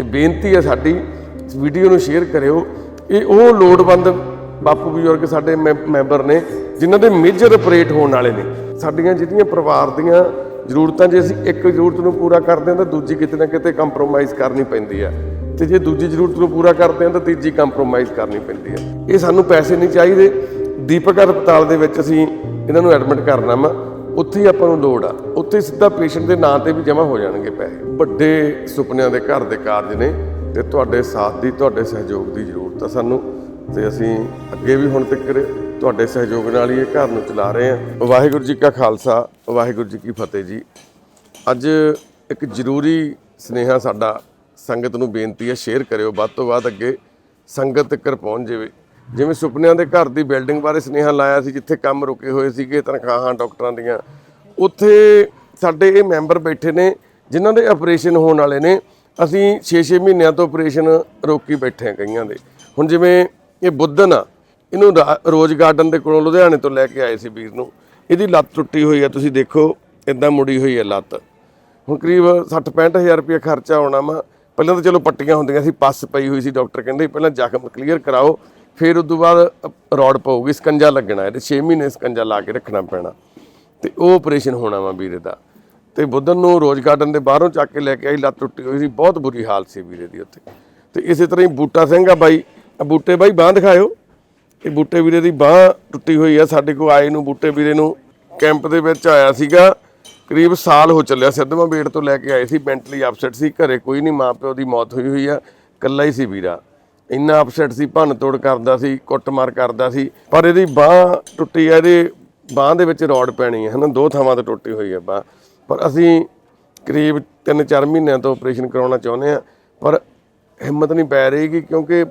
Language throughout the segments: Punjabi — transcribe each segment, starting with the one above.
ਤੇ ਬੇਨਤੀ ਹੈ ਸਾਡੀ, ਇਸ ਵੀਡੀਓ ਨੂੰ ਸ਼ੇਅਰ ਕਰਿਓ। ਇਹ ਉਹ ਲੋੜਵੰਦ ਬਾਪੂ ਬਜ਼ੁਰਗ ਸਾਡੇ ਮੈ- ਮੈਂਬਰ ਨੇ, ਜਿਨ੍ਹਾਂ ਦੇ ਮੇਜਰ ਆਪਰੇਟ ਹੋਣ ਵਾਲੇ ਨੇ। ਸਾਡੀਆਂ ਜਿਹੜੀਆਂ ਪਰਿਵਾਰ ਦੀਆਂ ਜ਼ਰੂਰਤਾਂ, ਜੇ ਅਸੀਂ ਇੱਕ ਜ਼ਰੂਰਤ ਨੂੰ ਪੂਰਾ ਕਰਦੇ ਹਾਂ ਤਾਂ ਦੂਜੀ ਕਿਤੇ ਨਾ ਕਿਤੇ ਕੰਪਰੋਮਾਈਜ਼ ਕਰਨੀ ਪੈਂਦੀ ਹੈ। ਤੇ ਜੇ ਦੂਜੀ ਜ਼ਰੂਰਤ ਨੂੰ ਪੂਰਾ ਕਰਦੇ ਹਾਂ ਤਾਂ ਤੀਜੀ ਕੰਪਰੋਮਾਈਜ਼ ਕਰਨੀ ਪੈਂਦੀ ਹੈ। ਇਹ ਸਾਨੂੰ ਪੈਸੇ ਨਹੀਂ ਚਾਹੀਦੇ। ਦੀਪਕ ਹਸਪਤਾਲ ਦੇ ਵਿੱਚ ਅਸੀਂ ਇਹਨਾਂ ਨੂੰ ਐਡਮਿਟ ਕਰਨਾ ਵਾ। ਉੱਥੇ ਹੀ ਆਪਾਂ ਨੂੰ ਲੋੜ ਆ। ਉੱਥੇ ਸਿੱਧਾ ਪੇਸ਼ੈਂਟ ਦੇ ਨਾਂ ਤੇ ਵੀ ਜਮ੍ਹਾਂ ਹੋ ਜਾਣਗੇ ਪੈਸੇ। ਵੱਡੇ ਸੁਪਨਿਆਂ ਦੇ ਘਰ ਦੇ ਕਾਰਜ ਨੇ ਤੇ ਤੁਹਾਡੇ ਸਾਥ ਦੀ, ਤੁਹਾਡੇ ਸਹਿਯੋਗ ਦੀ ਜ਼ਰੂਰਤ ਆ ਸਾਨੂੰ। ਤੇ ਅਸੀਂ ਅੱਗੇ ਵੀ ਹੁਣ ਤੱਕ ਤੁਹਾਡੇ ਸਹਿਯੋਗ ਨਾਲ ਹੀ ਇਹ ਘਰ ਨੂੰ ਚਲਾ ਰਹੇ ਹਾਂ। ਵਾਹਿਗੁਰੂ ਜੀ ਕਾ ਖਾਲਸਾ, ਵਾਹਿਗੁਰੂ ਜੀ ਕੀ ਫਤਿਹ ਜੀ। ਅੱਜ ਇੱਕ ਜ਼ਰੂਰੀ ਸਨੇਹਾ ਸਾਡਾ ਸੰਗਤ ਨੂੰ ਬੇਨਤੀ ਹੈ, ਸ਼ੇਅਰ ਕਰਿਓ। ਵੱਧ ਤੋਂ ਵੱਧ ਅੱਗੇ ਸੰਗਤ ਤੱਕ ਪਹੁੰਚ ਜਾਵੇ। ਜਿਵੇਂ ਸੁਪਨਿਆਂ ਦੇ ਘਰ ਦੀ ਬਿਲਡਿੰਗ ਬਾਰੇ ਸਨੇਹਾ ਲਾਇਆ ਸੀ, ਜਿੱਥੇ ਕੰਮ ਰੁਕੇ ਹੋਏ ਸੀਗੇ, ਤਨਖਾਹਾਂ ਡਾਕਟਰਾਂ ਦੀਆਂ। ਉੱਥੇ ਸਾਡੇ ਇਹ ਮੈਂਬਰ ਬੈਠੇ ਨੇ, ਜਿਨ੍ਹਾਂ ਦੇ ਆਪਰੇਸ਼ਨ ਹੋਣ ਵਾਲੇ ਨੇ। ਅਸੀਂ 6-6 ਮਹੀਨਿਆਂ ਤੋਂ ਆਪਰੇਸ਼ਨ ਰੋਕੀ ਬੈਠੇ ਹਾਂ ਕਈਆਂ ਦੇ। ਹੁਣ ਜਿਵੇਂ ਇਹ ਬੁੱਧਨ ਆ, ਇਹਨੂੰ ਰਾ- ਰੋਜ਼ ਗਾਰਡਨ ਦੇ ਕੋਲੋਂ ਲੁਧਿਆਣੇ ਤੋਂ ਲੈ ਕੇ ਆਏ ਸੀ ਵੀਰ ਨੂੰ। ਇਹਦੀ ਲੱਤ ਟੁੱਟੀ ਹੋਈ ਆ, ਤੁਸੀਂ ਦੇਖੋ ਇਦਾਂ ਮੁੜੀ ਹੋਈ ਹੈ ਲੱਤ। ਹੁਣ ਕਰੀਬ 60-65000 ਰੁਪਏ ਖਰਚਾ ਆਉਣਾ ਵਾ। ਪਹਿਲਾਂ ਤਾਂ ਚਲੋ ਪੱਟੀਆਂ ਹੁੰਦੀਆਂ ਸੀ, ਪੱਸ ਪਈ ਹੋਈ ਸੀ, ਡਾਕਟਰ ਕਹਿੰਦੇ ਪਹਿਲਾਂ ਜ਼ਖਮ ਕਲੀਅਰ ਕਰਾਓ। ਫਿਰ ਉਸ ਤੋਂ ਬਾਅਦ ਰੋਡ ਪਾਊਗੀ, ਸਕੰਜਾ ਲੱਗਣਾ, ਇਹਦੇ 6 ਮਹੀਨੇ ਸਕੰਜਾ ਲਾ ਕੇ ਰੱਖਣਾ ਪੈਣਾ। ਤੇ ਉਹ ਆਪਰੇਸ਼ਨ ਹੋਣਾ ਵਾ ਵੀਰੇ ਦਾ। ਤੇ ਬੁੱਧਨ ਨੂੰ ਰੋਜ਼ ਗਾਰਡਨ ਦੇ ਬਾਹਰੋਂ ਚੱਕ ਕੇ ਲੈ ਕੇ ਆਈ, ਲੱਤ ਟੁੱਟੀ ਹੋਈ ਸੀ, ਬਹੁਤ ਬੁਰੀ ਹਾਲਤ ਸੀ ਵੀਰੇ ਦੀ ਉੱਥੇ। ਤੇ ਇਸੇ ਤਰ੍ਹਾਂ ਹੀ ਬੂਟਾ ਸਿੰਘ ਆ ਬਾਈ, ਆ ਬੂਟੇ ਬਾਈ ਬਾਹ ਦਿਖਾਇਓ। ਇਹ ਬੂਟੇ ਵੀਰੇ ਦੀ ਬਾਹ ਟੁੱਟੀ ਹੋਈ ਆ, ਸਾਡੇ ਕੋਲ ਆਏ ਨੂੰ ਬੂਟੇ ਵੀਰੇ ਨੂੰ ਕੈਂਪ ਦੇ ਵਿੱਚ ਆਇਆ ਸੀਗਾ। ਕਰੀਬ ਸਾਲ ਹੋ ਚੱਲਿਆ, ਸਿੱਧਵਾਂ ਬੇੜ ਤੋਂ ਲੈ ਕੇ ਆਏ ਸੀ ਮੈਂਟਲੀ ਅਪਸੈਟ ਸੀ, ਘਰੇ ਕੋਈ ਨਹੀਂ ਮਾਂ ਪਿਓ ਦੀ ਮੌਤ ਹੋਈ ਹੋਈ ਆ, ਇਕੱਲਾ ਹੀ ਸੀ ਵੀਰਾ। ਇੰਨਾ ਅਪਸੈਟ ਸੀ, ਭੰਨ ਤੋੜ ਕਰਦਾ ਸੀ, ਕੁੱਟਮਾਰ ਕਰਦਾ ਸੀ, ਪਰ ਇਹਦੀ ਬਾਹ ਟੁੱਟੀ ਆ, ਇਹਦੇ ਬਾਹ ਦੇ ਵਿੱਚ ਰੋਡ ਪੈਣੀ ਹੈ ਹਨਾ, ਦੋ ਥਾਵਾਂ 'ਤੇ ਟੁੱਟੀ ਹੋਈ ਹੈ ਬਾਹ। ਪਰ ਅਸੀਂ ਕਰੀਬ 3-4 ਮਹੀਨਿਆਂ ਤੋਂ ਆਪਰੇਸ਼ਨ ਕਰਾਉਣਾ ਚਾਹੁੰਦੇ ਆ, ਪਰ ਹਿੰਮਤ ਨਹੀਂ ਪੈ ਰਹੀ ਕਿ ਕਿਉਂਕਿ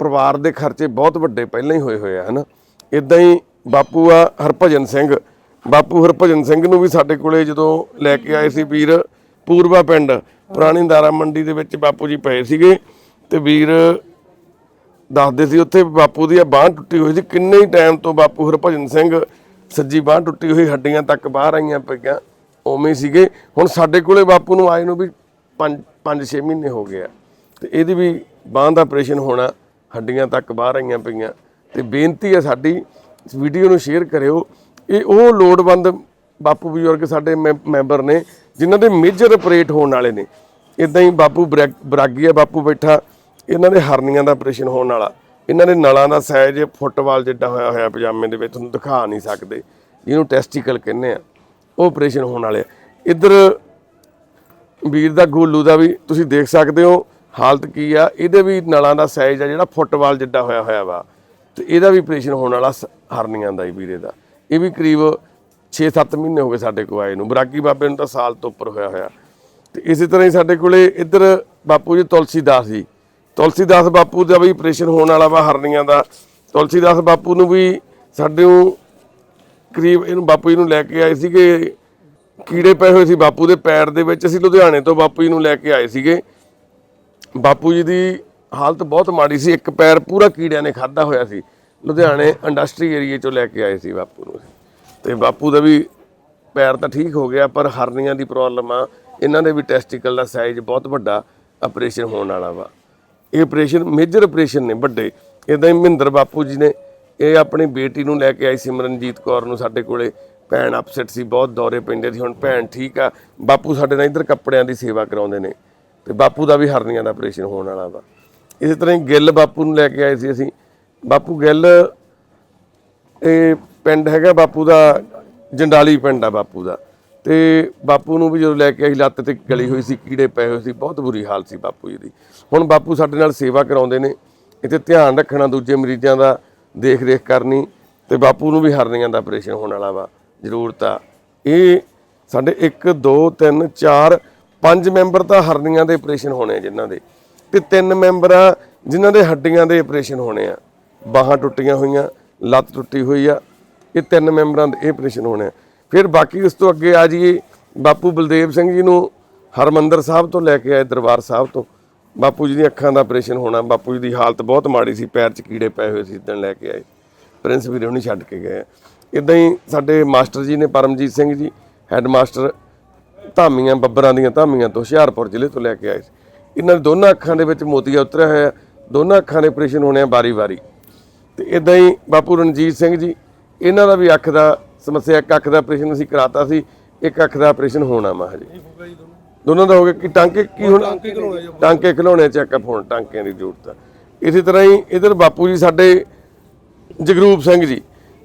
ਪਰਿਵਾਰ ਦੇ ਖਰਚੇ ਬਹੁਤ ਵੱਡੇ ਪਹਿਲਾਂ ਹੀ ਹੋਏ ਹੋਏ ਆ, ਹਨਾ। ਇਦਾਂ ਹੀ ਬਾਪੂ ਆ ਹਰਭਜਨ ਸਿੰਘ, ਬਾਪੂ ਹਰਭਜਨ ਸਿੰਘ ਨੂੰ ਵੀ ਸਾਡੇ ਕੋਲੇ ਜਦੋਂ ਲੈ ਕੇ ਆਏ ਸੀ ਵੀਰ ਪੂਰਬਾ ਪਿੰਡ, ਪੁਰਾਣੀ ਦਾਰਾ ਮੰਡੀ ਦੇ ਵਿੱਚ ਬਾਪੂ ਜੀ ਪਏ ਸੀਗੇ। ਤੇ ਵੀਰ ਦੱਸਦੇ ਸੀ ਉੱਥੇ ਬਾਪੂ ਦੀ ਬਾਹ ਟੁੱਟੀ ਹੋਈ ਸੀ। ਕਿੰਨੇ ਹੀ ਟਾਈਮ ਤੋਂ ਬਾਪੂ ਹਰਭਜਨ ਸਿੰਘ ਸੱਜੀ ਬਾਹ ਟੁੱਟੀ ਹੋਈ, ਹੱਡੀਆਂ ਤੱਕ ਬਾਹਰ ਆਈਆਂ ਪਈਆਂ, ਉਵੇਂ ਸੀਗੇ। ਹੁਣ ਸਾਡੇ ਕੋਲੇ ਬਾਪੂ ਨੂੰ ਆਏ ਨੂੰ ਵੀ 5 5-6 ਮਹੀਨੇ ਹੋ ਗਏ ਆ। ਤੇ ਇਹਦੀ ਵੀ ਬਾਹ ਦਾ ਆਪਰੇਸ਼ਨ ਹੋਣਾ, ਹੱਡੀਆਂ ਤੱਕ ਬਾਹਰ ਆਈਆਂ ਪਈਆਂ। ਤੇ ਬੇਨਤੀ ਹੈ ਸਾਡੀ, ਇਸ ਵੀਡੀਓ ਨੂੰ ਸ਼ੇਅਰ ਕਰਿਓ। ਇਹ ਉਹ ਲੋੜਵੰਦ ਬਾਪੂ ਬਜ਼ੁਰਗ ਸਾਡੇ ਮੈ- ਮੈਂਬਰ ਨੇ, ਜਿਨ੍ਹਾਂ ਦੇ ਮੇਜਰ ਆਪਰੇਟ ਹੋਣ ਵਾਲੇ ਨੇ। ਇਦਾਂ ਹੀ ਬਾਪੂ ਬਰੈਗ- ਬਰਾਗੀ ਆ, ਬਾਪੂ ਬੈਠਾ। ਇਹਨਾਂ ਦੇ ਹਰਨੀਆਂ ਦਾ ਆਪਰੇਸ਼ਨ ਹੋਣ ਵਾਲਾ। ਇਹਨਾਂ ਦੇ ਨਲਾਂ ਦਾ ਸਾਈਜ਼ ਫੁੱਟਬਾਲ ਜਿੱਡਾ ਹੋਇਆ ਹੋਇਆ ਪਜਾਮੇ ਦੇ ਵਿੱਚ, ਤੁਹਾਨੂੰ ਦਿਖਾ ਨਹੀਂ ਸਕਦੇ। ਜਿਹਨੂੰ ਟੈਸਟੀਕਲ ਕਹਿੰਦੇ ਆ, ਉਹ ਆਪਰੇਸ਼ਨ ਹੋਣ ਵਾਲੇ ਆ। ਇੱਧਰ ਵੀਰ ਦਾ ਗੋਲੂ ਦਾ ਵੀ ਤੁਸੀਂ ਦੇਖ ਸਕਦੇ ਹੋ, ਹਾਲਤ ਕੀ ਆ। ਇਹਦੇ ਵੀ ਨਲਾਂ ਦਾ ਸਾਈਜ਼ ਆ, ਜਿਹੜਾ ਫੁੱਟਬਾਲ ਜਿੱਡਾ ਹੋਇਆ ਹੋਇਆ ਵਾ। ਤੇ ਇਹਦਾ ਵੀ ਆਪਰੇਸ਼ਨ ਹੋਣ ਵਾਲਾ ਸ- ਹਰਨੀਆਂ ਦਾ ਹੀ ਵੀਰੇ ਦਾ। ਇਹ ਵੀ ਕਰੀਬ 6-7 ਮਹੀਨੇ ਹੋ ਗਏ ਸਾਡੇ ਕੋਲ ਆਏ ਨੂੰ। ਬਰਾਕੀ ਬਾਬੇ ਨੂੰ ਤਾਂ ਸਾਲ ਤੋਂ ਉੱਪਰ ਹੋਇਆ ਹੋਇਆ। ਤੇ ਇਸੇ ਤਰ੍ਹਾਂ ਹੀ ਸਾਡੇ ਕੋਲੇ ਇੱਧਰ ਬਾਪੂ ਜੀ ਤੁਲਸੀ ਦਾਸ ਜੀ। ਤੁਲਸੀਦਾਸ ਬਾਪੂ ਦਾ ਵੀ ਆਪਰੇਸ਼ਨ ਹੋਣ ਵਾਲਾ ਵਾ ਹਰਨੀਆਂ ਦਾ। ਤੁਲਸੀਦਾਸ ਬਾਪੂ ਨੂੰ ਵੀ ਸਾਡੇ ਨੂੰ ਕਰੀਬ ਇਹਨੂੰ ਬਾਪੂ ਜੀ ਨੂੰ ਲੈ ਕੇ ਆਏ ਸੀਗੇ। ਕੀੜੇ ਪਏ ਹੋਏ ਸੀ ਬਾਪੂ ਦੇ ਪੈਰ ਦੇ ਵਿੱਚ। ਅਸੀਂ ਲੁਧਿਆਣੇ ਤੋਂ ਬਾਪੂ ਜੀ ਨੂੰ ਲੈ ਕੇ ਆਏ ਸੀਗੇ। ਬਾਪੂ ਜੀ ਦੀ ਹਾਲਤ ਬਹੁਤ ਮਾੜੀ ਸੀ। ਇੱਕ ਪੈਰ ਪੂਰਾ ਕੀੜਿਆਂ ਨੇ ਖਾਦਾ ਹੋਇਆ ਸੀ। ਲੁਧਿਆਣੇ ਇੰਡਸਟਰੀ ਏਰੀਏ ਚੋਂ ਲੈ ਕੇ ਆਏ ਸੀ ਬਾਪੂ ਨੂੰ ਤੇ ਬਾਪੂ ਦਾ ਵੀ ਪੈਰ ਤਾਂ ਠੀਕ ਹੋ ਗਿਆ, ਪਰ ਹਰਨੀਆਂ ਦੀ ਪ੍ਰੋਬਲਮ ਆ। ਇਹਨਾਂ ਦੇ ਵੀ ਟੈਸਟੀਕਲ ਦਾ ਸਾਈਜ਼ ਬਹੁਤ ਵੱਡਾ ਆਪਰੇਸ਼ਨ ਹੋਣ ਵਾਲਾ ਵਾ। ਇਹ ਆਪਰੇਸ਼ਨ ਮੇਜਰ ਆਪਰੇਸ਼ਨ ਨੇ ਵੱਡੇ। ਇਦਾਂ ਹੀ ਮਹਿੰਦਰ ਬਾਪੂ ਜੀ ਨੇ ਇਹ ਆਪਣੀ ਬੇਟੀ ਨੂੰ ਲੈ ਕੇ ਆਈ ਸਿਮਰਨਜੀਤ ਕੌਰ ਨੂੰ ਸਾਡੇ ਕੋਲੇ। ਭੈਣ ਅਪਸੈਟ ਸੀ, ਬਹੁਤ ਦੌਰੇ ਪੈਂਦੇ ਸੀ, ਹੁਣ ਭੈਣ ਠੀਕ ਆ। ਬਾਪੂ ਸਾਡੇ ਨਾਲ ਇੱਧਰ ਕੱਪੜਿਆਂ ਦੀ ਸੇਵਾ ਕਰਾਉਂਦੇ ਨੇ। ਤੇ ਬਾਪੂ ਦਾ ਵੀ ਹਰਨੀਆਂ ਦਾ ਆਪਰੇਸ਼ਨ ਹੋਣ ਵਾਲਾ ਵਾ। ਇਸੇ ਤਰ੍ਹਾਂ ਹੀ ਗਿੱਲ ਬਾਪੂ ਨੂੰ ਲੈ ਕੇ ਆਏ ਸੀ ਅਸੀਂ। ਬਾਪੂ ਗਿੱਲ, ਇਹ ਪਿੰਡ ਹੈਗਾ ਬਾਪੂ ਦਾ, ਜੰਡਾਲੀ ਪਿੰਡ ਆ ਬਾਪੂ ਦਾ। ਤੇ ਬਾਪੂ ਨੂੰ ਵੀ ਜਦੋਂ ਲੈ ਕੇ ਆਈ ਲੱਤ ਤੇ ਗਲੀ ਹੋਈ ਸੀ, ਕੀੜੇ ਪਏ ਹੋਏ ਸੀ, ਬਹੁਤ ਬੁਰੀ ਹਾਲਤ ਸੀ ਬਾਪੂ ਜੀ ਦੀ। ਹੁਣ ਬਾਪੂ ਸਾਡੇ ਨਾਲ ਸੇਵਾ ਕਰਾਉਂਦੇ ਨੇ, ਇੱਥੇ ਧਿਆਨ ਰੱਖਣਾ ਦੂਜੇ ਮਰੀਜ਼ਾਂ ਦਾ ਦੇਖ ਰੇਖ ਕਰਨੀ ਤੇ ਬਾਪੂ ਨੂੰ ਵੀ ਹਰਨੀਆਂ ਦਾ ਆਪਰੇਸ਼ਨ ਹੋਣ ਵਾਲਾ ਵਾ, ਜ਼ਰੂਰਤ ਆ। ਇਹ ਸਾਡੇ 1 2 3 4 5 ਮੈਂਬਰ ਤਾਂ ਹਰਨੀਆਂ ਦੇ ਆਪਰੇਸ਼ਨ ਹੋਣੇ ਆ ਜਿਨ੍ਹਾਂ ਦੇ। ਤੇ ਤਿੰਨ ਮੈਂਬਰ ਆ ਜਿਨ੍ਹਾਂ ਦੇ ਹੱਡੀਆਂ ਦੇ ਆਪਰੇਸ਼ਨ ਹੋਣੇ ਆ। ਬਾਹਾਂ ਟੁੱਟੀਆਂ ਹੋਈਆਂ, ਲੱਤ ਟੁੱਟੀ ਹੋਈ ਆ, ਇਹ ਤਿੰਨ ਮੈਂਬਰਾਂ ਦੇ ਇਹ ਆਪਰੇਸ਼ਨ ਹੋਣੇ ਆ। ਫਿਰ ਬਾਕੀ ਉਸ ਤੋਂ ਅੱਗੇ ਆ ਜਾਈਏ। ਬਾਪੂ ਬਲਦੇਵ ਸਿੰਘ ਜੀ ਨੂੰ ਹਰਮੰਦਰ ਸਾਹਿਬ ਤੋਂ ਲੈ ਕੇ ਆਏ, ਦਰਬਾਰ ਸਾਹਿਬ ਤੋਂ। ਬਾਪੂ ਜੀ ਦੀਆਂ ਅੱਖਾਂ ਦਾ ਆਪਰੇਸ਼ਨ ਹੋਣਾ, ਬਾਪੂ ਜੀ ਦੀ ਹਾਲਤ ਬਹੁਤ ਮਾੜੀ ਸੀ, ਪੈਰ 'ਚ ਕੀੜੇ ਪਏ ਹੋਏ ਸੀ ਦਿਨ ਲੈ ਕੇ ਆਏ। ਪ੍ਰਿੰਸ ਵੀਰੇ ਉਹਨੇ ਛੱਡ ਕੇ ਗਏ। ਇਦਾਂ ਹੀ ਸਾਡੇ ਮਾਸਟਰ ਜੀ ਨੇ ਪਰਮਜੀਤ ਸਿੰਘ ਜੀ ਹੈੱਡ ਮਾਸਟਰ ਧਾਮੀਆਂ, ਬੱਬਰਾਂ ਦੀਆਂ ਧਾਮੀਆਂ ਤੋਂ ਹੁਸ਼ਿਆਰਪੁਰ ਜ਼ਿਲ੍ਹੇ ਤੋਂ ਲੈ ਕੇ ਆਏ ਸੀ। ਇਹਨਾਂ ਦੇ ਦੋਨਾਂ ਅੱਖਾਂ ਦੇ ਵਿੱਚ ਮੋਤੀਆ ਉਤਰਿਆ ਹੋਇਆ, ਦੋਨਾਂ ਅੱਖਾਂ ਦੇ ਆਪਰੇਸ਼ਨ ਹੋਣੇ ਆ ਵਾਰੀ-ਵਾਰੀ। ਤੇ ਇਦਾਂ ਹੀ ਬਾਪੂ ਰਣਜੀਤ ਸਿੰਘ ਜੀ, ਇਹਨਾਂ ਦਾ ਵੀ ਅੱਖ ਦਾ ਸਮੱਸਿਆ ਇੱਕ ਅੱਖ ਦਾ ਆਪਰੇਸ਼ਨ ਅਸੀਂ ਕਰਾਤਾ ਸੀ ਇੱਕ ਅੱਖ ਦਾ ਆਪਰੇਸ਼ਨ ਹੋਣਾ ਵਾ ਹਜੇ। ਦੋਨਾਂ। ਦਾ ਹੋ ਗਿਆ ਕਿ ਟਾਂਕੇ ਕੀ ਹੁਣ? ਟਾਂਕੇ ਖਿਲਾਉਣੇ ਚੈੱਕਅਪ ਹੋਣ ਟਾਂਕਿਆਂ ਦੀ ਜ਼ਰੂਰਤ ਆ। ਇਸੇ ਤਰ੍ਹਾਂ ਹੀ ਇਧਰ ਬਾਪੂ ਜੀ ਸਾਡੇ ਜਗਰੂਪ ਸਿੰਘ ਜੀ।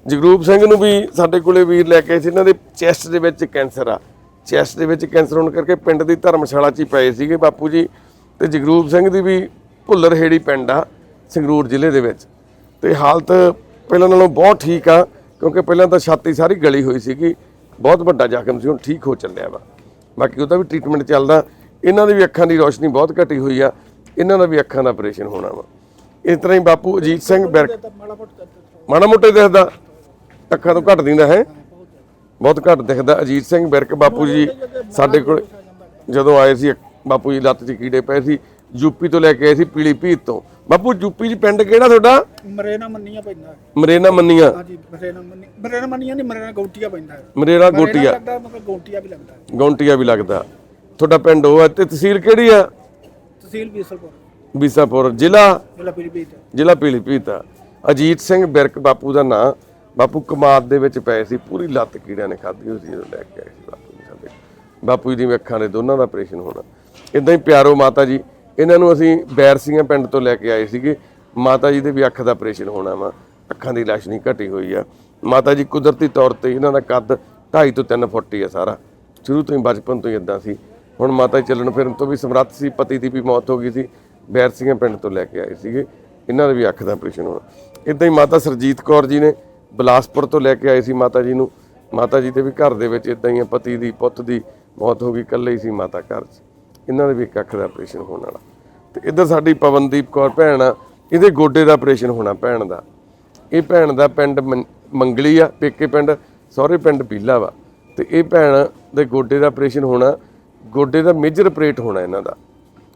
ਜਗਰੂਪ ਸਿੰਘ ਨੂੰ ਵੀ ਸਾਡੇ ਕੋਲੇ ਵੀਰ ਲੈ ਕੇ ਆਏ ਸੀ ਇਹਨਾਂ ਦੇ ਚੈਸਟ ਦੇ ਵਿੱਚ ਕੈਂਸਰ ਆ। ਚੈਸਟ ਦੇ ਵਿੱਚ ਕੈਂਸਰ ਹੋਣ ਕਰਕੇ ਪਿੰਡ ਦੀ ਧਰਮਸ਼ਾਲਾ 'ਚ ਹੀ ਪਏ ਸੀਗੇ ਬਾਪੂ ਜੀ। ਤੇ ਜਗਰੂਪ ਸਿੰਘ ਦੀ ਵੀ ਭੁੱਲਰ ਹੇੜੀ ਪਿੰਡ ਆ ਸੰਗਰੂਰ ਜ਼ਿਲ੍ਹੇ ਦੇ ਵਿੱਚ। ਤੇ ਹਾਲਤ ਪਹਿਲਾਂ ਨਾਲੋਂ ਬਹੁਤ ਠੀਕ ਆ ਕਿਉਂਕਿ ਪਹਿਲਾਂ ਤਾਂ ਛਾਤੀ ਸਾਰੀ ਗਲੀ ਹੋਈ ਸੀਗੀ, ਬਹੁਤ ਵੱਡਾ ਜ਼ਖਮ ਸੀ, ਹੁਣ ਠੀਕ ਹੋ ਚੱਲਿਆ ਵਾ। ਬਾਕੀ ਉਹਦਾ ਵੀ ਟ੍ਰੀਟਮੈਂਟ ਚੱਲਦਾ, ਇਹਨਾਂ ਦੀ ਵੀ ਅੱਖਾਂ ਦੀ ਰੋਸ਼ਨੀ ਬਹੁਤ ਘਟੀ ਹੋਈ ਆ, ਇਹਨਾਂ ਦਾ ਵੀ ਅੱਖਾਂ ਦਾ ਆਪਰੇਸ਼ਨ ਹੋਣਾ ਵਾ। ਇਸ ਤਰ੍ਹਾਂ ਹੀ ਬਾਪੂ ਅਜੀਤ ਸਿੰਘ ਬਿਰਕ ਮਾੜਾ ਮੋਟਾ ਦਿਖਦਾ, ਅੱਖਾਂ ਤੋਂ ਘੱਟ ਦਿੰਦਾ ਹੈ। ਬਹੁਤ ਘੱਟ ਦਿਖਦਾ, ਅਜੀਤ ਸਿੰਘ ਬਿਰਕ, ਬਾਪੂ ਜੀ ਸਾਡੇ ਕੋਲ ਜਦੋਂ ਆਏ ਸੀ, ਬਾਪੂ ਜੀ ਲੱਤ 'ਚ ਕੀੜੇ ਪਏ ਸੀ ਯੂਪੀ ਤੋਂ ਲੈ ਕੇ ਆਏ ਸੀ ਪੀਲੀ ਭੀਤ ਤੋਂ। ਬਾਪੂ ਯੂਪੀ 'ਚ ਪਿੰਡ ਕਿਹੜਾ ਤੁਹਾਡਾ? ਮਰੇਨਾ ਮੰਨੀਆਂ ਪੈਂਦਾ ਹੈ। ਮਰੇਨਾ ਮੰਨੀਆਂ। ਹਾਂਜੀ ਮਰੇਨਾ ਮੰਨੀ ਮਰੇਨਾ ਮੰਨੀਆਂ ਨਹੀਂ ਮਰੇਨਾ ਗੌਟੀਆ ਪੈਂਦਾ ਹੈ। ਮਰੇਨਾ ਗੋਟੀਆ। ਲੱਗਦਾ ਮਤਲਬ ਗੌਟੀਆ ਵੀ ਲੱਗਦਾ ਹੈ। ਗੌਂਟੀਆ ਵੀ ਲੱਗਦਾ। ਤੁਹਾਡਾ ਪਿੰਡ ਉਹ ਹੈ ਤੇ ਤਹਿਸੀਲ ਕਿਹੜੀ ਆ? ਤਹਿਸੀਲ ਬੀਸਲਪੁਰ। ਬੀਸਾਪੁਰ ਜ਼ਿਲ੍ਹਾ? ਜ਼ਿਲ੍ਹਾ ਪੀਲੀਭੀਤ। ਜ਼ਿਲ੍ਹਾ ਪੀਲੀਭੀਤ ਆ। ਅਜੀਤ ਸਿੰਘ ਬਿਰਕ ਬਾਪੂ ਦਾ ਨਾਂ। ਬਾਪੂ ਕਮਾਦ ਦੇ ਵਿੱਚ ਪਏ ਸੀ ਪੂਰੀ ਲੱਤ ਕੀੜਿਆਂ ਨੇ ਖਾਧੀ ਹੋਈ ਸੀ ਜਦੋਂ ਲੈ ਕੇ ਆਏ ਸੀ ਬਾਪੂ ਜੀ ਸਾਡੇ। ਬਾਪੂ ਜੀ ਦੀਆਂ ਅੱਖਾਂ ਦੇ ਦੋਨਾਂ ਦਾ ਆਪਰੇਸ਼ਨ ਹੋਣਾ। ਇਦਾਂ ਹੀ ਪਿਆਰੋ ਮਾਤਾ ਜੀ ਇਹਨਾਂ ਨੂੰ ਅਸੀਂ ਬੈਰਸੀਆਂ ਪਿੰਡ ਤੋਂ ਲੈ ਕੇ ਆਏ ਸੀਗੇ। ਮਾਤਾ ਜੀ ਦੇ ਵੀ ਅੱਖ ਦਾ ਆਪਰੇਸ਼ਨ ਹੋਣਾ ਵਾ ਅੱਖਾਂ ਦੀ ਲਾਸ਼ਨੀ ਘਟੀ ਹੋਈ ਆ। ਮਾਤਾ ਜੀ ਕੁਦਰਤੀ ਤੌਰ ਤੇ ਇਹਨਾਂ ਦਾ ਕੱਦ 2.5 ਤੋਂ 3 ਫੁੱਟ ਹੀ ਆ ਸਾਰਾ। ਸ਼ੁਰੂ ਤੋਂ ਹੀ ਬਚਪਨ ਤੋਂ ਹੀ ਇਦਾਂ ਸੀ। ਹੁਣ ਮਾਤਾ ਚੱਲਣ ਫਿਰਨ ਤੋਂ ਵੀ ਸਮਰੱਥ ਸੀ ਪਤੀ ਦੀ ਵੀ ਮੌਤ ਹੋ ਗਈ ਸੀ। ਬੈਰਸੀਆਂ ਪਿੰਡ ਤੋਂ ਲੈ ਕੇ ਆਏ ਸੀਗੇ। ਇਹਨਾਂ ਦਾ ਵੀ ਅੱਖ ਦਾ ਆਪਰੇਸ਼ਨ ਹੋਣਾ। ਇਦਾਂ ਹੀ ਮਾਤਾ ਸਰਜੀਤ ਕੌਰ ਜੀ ਨੇ ਬਲਾਸਪੁਰ ਤੋਂ ਲੈ ਕੇ ਆਏ ਸੀ ਮਾਤਾ ਜੀ ਨੂੰ। ਮਾਤਾ ਜੀ ਦੇ ਵੀ ਘਰ ਦੇ ਵਿੱਚ ਇਦਾਂ ਹੀ ਆ, ਪਤੀ ਦੀ ਪੁੱਤ ਦੀ ਮੌਤ ਹੋ ਗਈ ਇਕੱਲੇ ਹੀ ਸੀ ਮਾਤਾ ਘਰ 'ਚ। ਇਹਨਾਂ ਦੇ ਵੀ ਇੱਕ ਅੱਖ ਦਾ ਆਪਰੇਸ਼ਨ ਹੋਣ ਵਾਲਾ। ਤੇ ਇੱਧਰ ਸਾਡੀ ਪਵਨਦੀਪ ਕੌਰ ਭੈਣ ਆ, ਇਹਦੇ ਗੋਡੇ ਦਾ ਆਪਰੇਸ਼ਨ ਹੋਣਾ ਭੈਣ ਦਾ। ਇਹ ਭੈਣ ਦਾ ਪਿੰਡ ਮੰ- ਮੰਗਲੀ ਆ, ਪੇਕੇ ਪਿੰਡ, ਸਹੁਰੇ ਪਿੰਡ ਪੀਲਾ ਵਾ। ਤੇ ਇਹ ਭੈਣ ਦੇ ਗੋਡੇ ਦਾ ਆਪਰੇਸ਼ਨ ਹੋਣਾ, ਗੋਡੇ ਦਾ ਮੇਜਰ ਆਪਰੇਟ ਹੋਣਾ ਇਹਨਾਂ ਦਾ।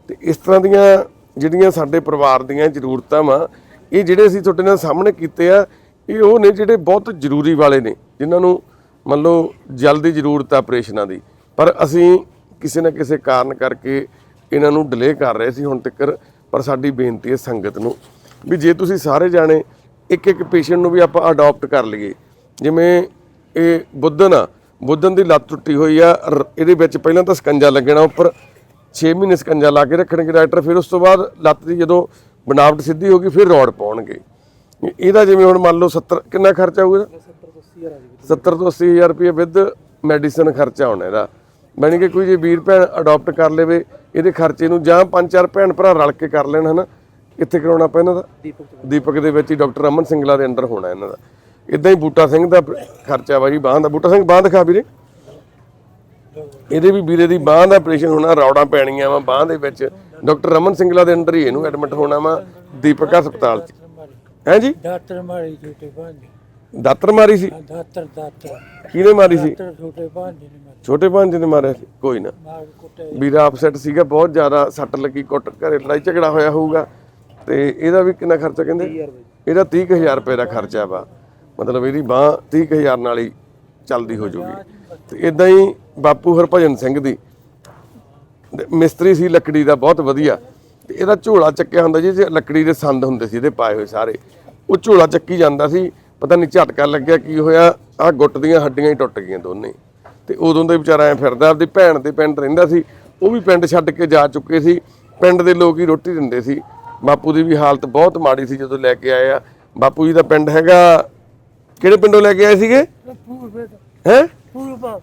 ਤੇ ਇਸ ਤਰ੍ਹਾਂ ਦੀਆਂ ਜਿਹੜੀਆਂ ਸਾਡੇ ਪਰਿਵਾਰ ਦੀਆਂ ਜ਼ਰੂਰਤਾਂ ਵਾ, ਇਹ ਜਿਹੜੇ ਅਸੀਂ ਤੁਹਾਡੇ ਨਾਲ ਸਾਹਮਣੇ ਕੀਤੇ ਆ, ਇਹ ਉਹ ਨੇ ਜਿਹੜੇ ਬਹੁਤ ਜ਼ਰੂਰੀ ਵਾਲੇ ਨੇ, ਜਿਨ੍ਹਾਂ ਨੂੰ ਮੰਨ ਲਓ ਜਲਦੀ ਜ਼ਰੂਰਤ ਆ ਆਪਰੇਸ਼ਨਾਂ ਦੀ। ਪਰ ਅਸੀਂ ਕਿਸੇ ਨਾ ਕਿਸੇ ਕਾਰਨ ਕਰਕੇ ਇਹਨਾਂ ਨੂੰ ਡਿਲੇ ਕਰ ਰਹੇ ਸੀ ਹੁਣ ਤੱਕ ਪਰ ਸਾਡੀ ਬੇਨਤੀ ਹੈ ਸੰਗਤ ਨੂੰ ਵੀ ਜੇ ਤੁਸੀਂ ਸਾਰੇ ਜਾਣੇ ਇੱਕ ਇੱਕ ਪੇਸ਼ੈਂਟ ਨੂੰ ਵੀ ਆਪਾਂ ਅਡਾਪਟ ਕਰ ਲਈਏ। ਜਿਵੇਂ ਇਹ ਬੁੱਧਨ ਆ ਬੁੱਧਨ ਦੀ ਲੱਤ ਟੁੱਟੀ ਹੋਈ ਆ ਇਹਦੇ ਵਿੱਚ ਪਹਿਲਾਂ ਤਾਂ ਸਕੰਜਾ ਲੱਗਣਾ ਉੱਪਰ 6 ਮਹੀਨੇ ਸਕੰਜਾ ਲਾ ਕੇ ਰੱਖਣਗੇ ਡਾਕਟਰ ਫਿਰ ਉਸ ਤੋਂ ਬਾਅਦ ਲੱਤ ਦੀ ਜਦੋਂ ਬਣਾਵਟ ਸਿੱਧੀ ਹੋ ਗਈ ਫਿਰ ਰੋਡ ਪਾਉਣਗੇ। ਇਹਦਾ ਜਿਵੇਂ ਹੁਣ ਮੰਨ ਲਓ 70 ਕਿੰਨਾ ਖਰਚਾ ਆਊਗਾ? 70 ਤੋਂ 80 ਹਜ਼ਾਰ ਰੁਪਏ ਵਿਦ ਮੈਡੀਸਨ ਖਰਚਾ ਹੋਣਾ ਇਹਦਾ। ਬਣ ਕੇ ਕੋਈ ਜੇ ਵੀਰ ਭੈਣ ਅਡਾਪਟ ਕਰ ਲਵੇ ਇਹਦੇ ਖਰਚੇ ਨੂੰ ਜਾਂ ਪੰਜ ਚਾਰ ਭੈਣ ਭਰਾ ਰਲ ਕੇ ਕਰ ਲੈਣ ਹਨਾ ਕਿੱਥੇ ਕਰਾਉਣਾ ਆਪਾਂ ਇਹਨਾਂ ਦਾ। ਦੀਪਕ ਦੇ ਵਿੱਚ ਹੀ ਡਾਕਟਰ ਅਮਨ ਸਿੰਗਲਾ ਦੇ ਅੰਡਰ ਹੋਣਾ ਇਹਨਾਂ ਦਾ। ਇਦਾਂ ਹੀ ਬੂਟਾ ਸਿੰਘ ਦਾ ਖਰਚਾ ਵਾ ਜੀ ਬਾਂਹ ਦਾ। ਬੂਟਾ ਸਿੰਘ ਬਾਂਹ ਦਿਖਾ ਵੀਰੇ। ਇਹਦੇ ਵੀ ਵੀਰੇ ਦੀ ਬਾਂਹ ਦਾ ਆਪਰੇਸ਼ਨ ਹੋਣਾ ਰੌੜਾਂ ਪੈਣੀਆਂ ਵਾ ਬਾਂਹ ਦੇ ਵਿੱਚ। ਡਾਕਟਰ ਰਮਨ ਸਿੰਗਲਾ ਦੇ ਅੰਡਰ ਹੀ ਇਹਨੂੰ ਐਡਮਿਟ ਹੋਣਾ ਵਾ ਦੀਪਕ ਹਸਪਤਾਲ 'ਚ। ਹੈ ਜੀ? ਦਾਤਰ ਮਾਰੀ ਛੋਟੇ ਭਾਂਜੇ। ਦਾਤਰ ਮਾਰੀ ਸੀ? ਦਾਤਰ ਦਾਤਰ। ਕਿਹਨੇ ਮਾਰੀ ਸੀ? ਦਾਤਰ ਛੋਟੇ ਭਾਂਜੇ ਨੇ ਮਾਰੀ। ਛੋਟੇ ਭਾਂਜੇ ਨੇ ਮਾਰਿਆ ਸੀ? ਕੋਈ ਨਾ। ਮਾਰ ਕੁੱਟੇ ਵੀਰਾ ਅਪਸੈਟ ਸੀਗਾ ਬਹੁਤ ਜ਼ਿਆਦਾ ਸੱਟ ਲੱਗੀ ਕੁੱਟ ਘਰੇ ਲੜਾਈ ਝਗੜਾ ਹੋਇਆ ਹੋਊਗਾ। ਤੇ ਇਹਦਾ ਵੀ ਕਿੰਨਾ ਖਰਚਾ ਕਹਿੰਦੇ? ਇਹਦਾ 30000 ਰੁਪਏ ਦਾ ਖਰਚਾ ਵਾ। ਮਤਲਬ ਇਹਦੀ ਬਾਹ 30000 ਨਾਲ ਹੀ ਚੱਲਦੀ ਹੋ ਜਾਊਗੀ ਤੇ ਇਦਾਂ ਹੀ ਬਾਪੂ ਹਰਭਜਨ ਸਿੰਘ ਦੀ ਮਿਸਤਰੀ ਸੀ ਲੱਕੜੀ ਦਾ ਬਹੁਤ ਵਧੀਆ। ਤੇ ਇਹਦਾ ਝੋਲਾ ਚੱਕਿਆ ਹੁੰਦਾ ਜੀ ਜੇ ਲੱਕੜੀ ਦੇ ਸੰਦ ਹੁੰਦੇ ਸੀ ਇਹਦੇ ਪਾਏ ਹੋਏ ਸਾਰੇ। ਉਹ ਝੋਲਾ ਚੱਕੀ ਜਾਂਦਾ ਸੀ। ਪਤਾ ਨਹੀਂ ਝਟਕਾ ਲੱਗਿਆ ਕੀ ਹੋਇਆ ਆ ਗੁੱਟ ਦੀਆਂ ਹੱਡੀਆਂ ਹੀ ਟੁੱਟ ਗਈਆਂ ਦੋਨੇ ਤੇ ਉਦੋਂ ਦਾ ਵਿਚਾਰਾ ਐ ਫਿਰਦਾ, ਆਪਦੀ ਭੈਣ ਦੇ ਪਿੰਡ ਰਹਿੰਦਾ ਸੀ, ਉਹ ਵੀ ਪਿੰਡ ਛੱਡ ਕੇ ਜਾ ਚੁੱਕੇ ਸੀ। ਪਿੰਡ ਦੇ ਲੋਕ ਹੀ ਰੋਟੀ ਦਿੰਦੇ ਸੀ। ਬਾਪੂ ਦੀ ਵੀ ਹਾਲਤ ਬਹੁਤ ਮਾੜੀ ਸੀ ਜਦੋਂ ਲੈ ਕੇ ਆਏ ਆ। ਬਾਪੂ ਜੀ ਦਾ ਪਿੰਡ ਹੈਗਾ, ਕਿਹੜੇ ਪਿੰਡੋਂ ਲੈ ਕੇ ਆਏ ਸੀਗੇ? ਹੈ? ਪੂਰਬਾ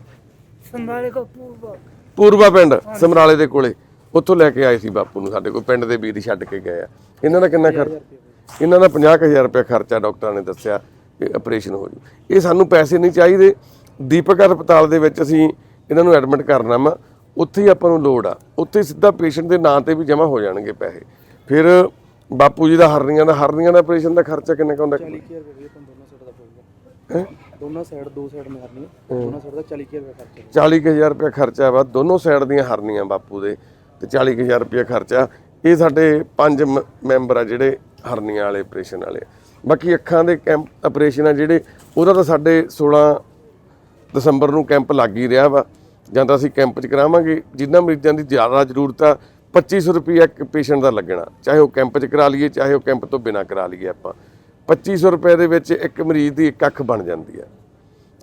ਸੰਭਾਲੇ ਕੋ ਪੂਰਬਾ ਪੂਰਬਾ ਪਿੰਡ, ਸਮਰਾਲੇ ਦੇ ਕੋਲੇ। ਉੱਥੋਂ ਲੈ ਕੇ ਆਏ ਸੀ ਬਾਪੂ ਨੂੰ ਸਾਡੇ ਕੋਲ, ਪਿੰਡ ਦੇ ਵੀਰ ਹੀ ਛੱਡ ਕੇ ਗਏ ਆ। ਇਹਨਾਂ ਦਾ ਕਿੰਨਾ ਖਰਚ, ਇਹਨਾਂ ਦਾ 50000 ਰੁਪਏ ਖਰਚਾ ਡਾਕਟਰਾਂ ਨੇ ਦੱਸਿਆ। ਆਪਰੇਸ਼ਨ ਹੋ ਜੂ। ਇਹ ਸਾਨੂੰ ਪੈਸੇ ਨਹੀਂ ਚਾਹੀਦੇ। ਦੀਪਕ ਹਸਪਤਾਲ ਦੇ ਵਿੱਚ ਅਸੀਂ ਇਹਨਾਂ ਨੂੰ ਐਡਮਿਟ ਕਰਨਾ ਵਾ। ਉੱਥੇ ਹੀ ਆਪਾਂ ਨੂੰ ਲੋੜ ਆ। ਉੱਥੇ ਸਿੱਧਾ ਪੇਸ਼ੈਂਟ ਦੇ ਨਾਂ ਤੇ ਵੀ ਜਮ੍ਹਾਂ ਹੋ ਜਾਣਗੇ ਪੈਸੇ। ਫਿਰ ਬਾਪੂ ਜੀ ਦਾ ਹਰਨੀਆਂ ਦਾ ਹਰਨੀਆਂ ਦਾ ਆਪਰੇਸ਼ਨ ਦਾ ਖਰਚਾ ਕਿੰਨਾ ਕੁ ਹੁੰਦਾ? ਕੇਅਰ ਰੁਪਏ ਤੁਹਾਨੂੰ ਦੋਨੋਂ ਸਾਈਡ ਦਾ ਪਊਗਾ। ਹੈ? ਦੋਨੋਂ ਸਾਈਡ ਦੋ ਸਾਈਡ ਮਾਰਨੀ ਹੈ। ਦੋਨੋਂ ਸਾਈਡ ਦਾ 40 ਕੇਅਰ ਰੁਪਏ ਖਰਚਾ 40000 ਰੁਪਏ ਖਰਚਾ ਵਾ। ਦੋਨੋਂ ਸਾਈਡ ਦੀਆਂ ਹਰਨੀਆਂ ਬਾਪੂ ਦੇ ਤੇ 40000 ਰੁਪਏ ਖਰਚਾ। ਇਹ ਸਾਡੇ ਪੰਜ ਮ- ਮੈਂਬਰ ਆ ਜਿਹੜੇ ਹਰਨੀਆਂ ਵਾਲੇ ਆਪਰੇਸ਼ਨ ਵਾਲੇ। ਬਾਕੀ ਅੱਖਾਂ ਦੇ ਕੈਂਪ ਆਪਰੇਸ਼ਨ ਆ ਜਿਹੜੇ, ਉਹਦਾ ਤਾਂ ਸਾਡੇ 16 ਦਸੰਬਰ ਨੂੰ ਕੈਂਪ ਲੱਗ ਹੀ ਰਿਹਾ ਵਾ। ਜਾਂ ਤਾਂ ਅਸੀਂ ਕੈਂਪ 'ਚ ਕਰਾਵਾਂਗੇ। ਜਿਨ੍ਹਾਂ ਮਰੀਜ਼ਾਂ ਦੀ ਜ਼ਿਆਦਾ ਜ਼ਰੂਰਤ ਆ 2500 ਰੁਪਏ ਇੱਕ ਪੇਸ਼ੈਂਟ ਦਾ ਲੱਗਣਾ। ਚਾਹੇ ਉਹ ਕੈਂਪ 'ਚ ਕਰਾ ਲਈਏ, ਚਾਹੇ ਉਹ ਕੈਂਪ ਤੋਂ ਬਿਨਾ ਕਰਾ ਲਈਏ ਆਪਾਂ। 2500 ਰੁਪਏ ਦੇ ਵਿੱਚ ਇੱਕ ਮਰੀਜ਼ ਦੀ ਇੱਕ ਅੱਖ ਬਣ ਜਾਂਦੀ ਆ।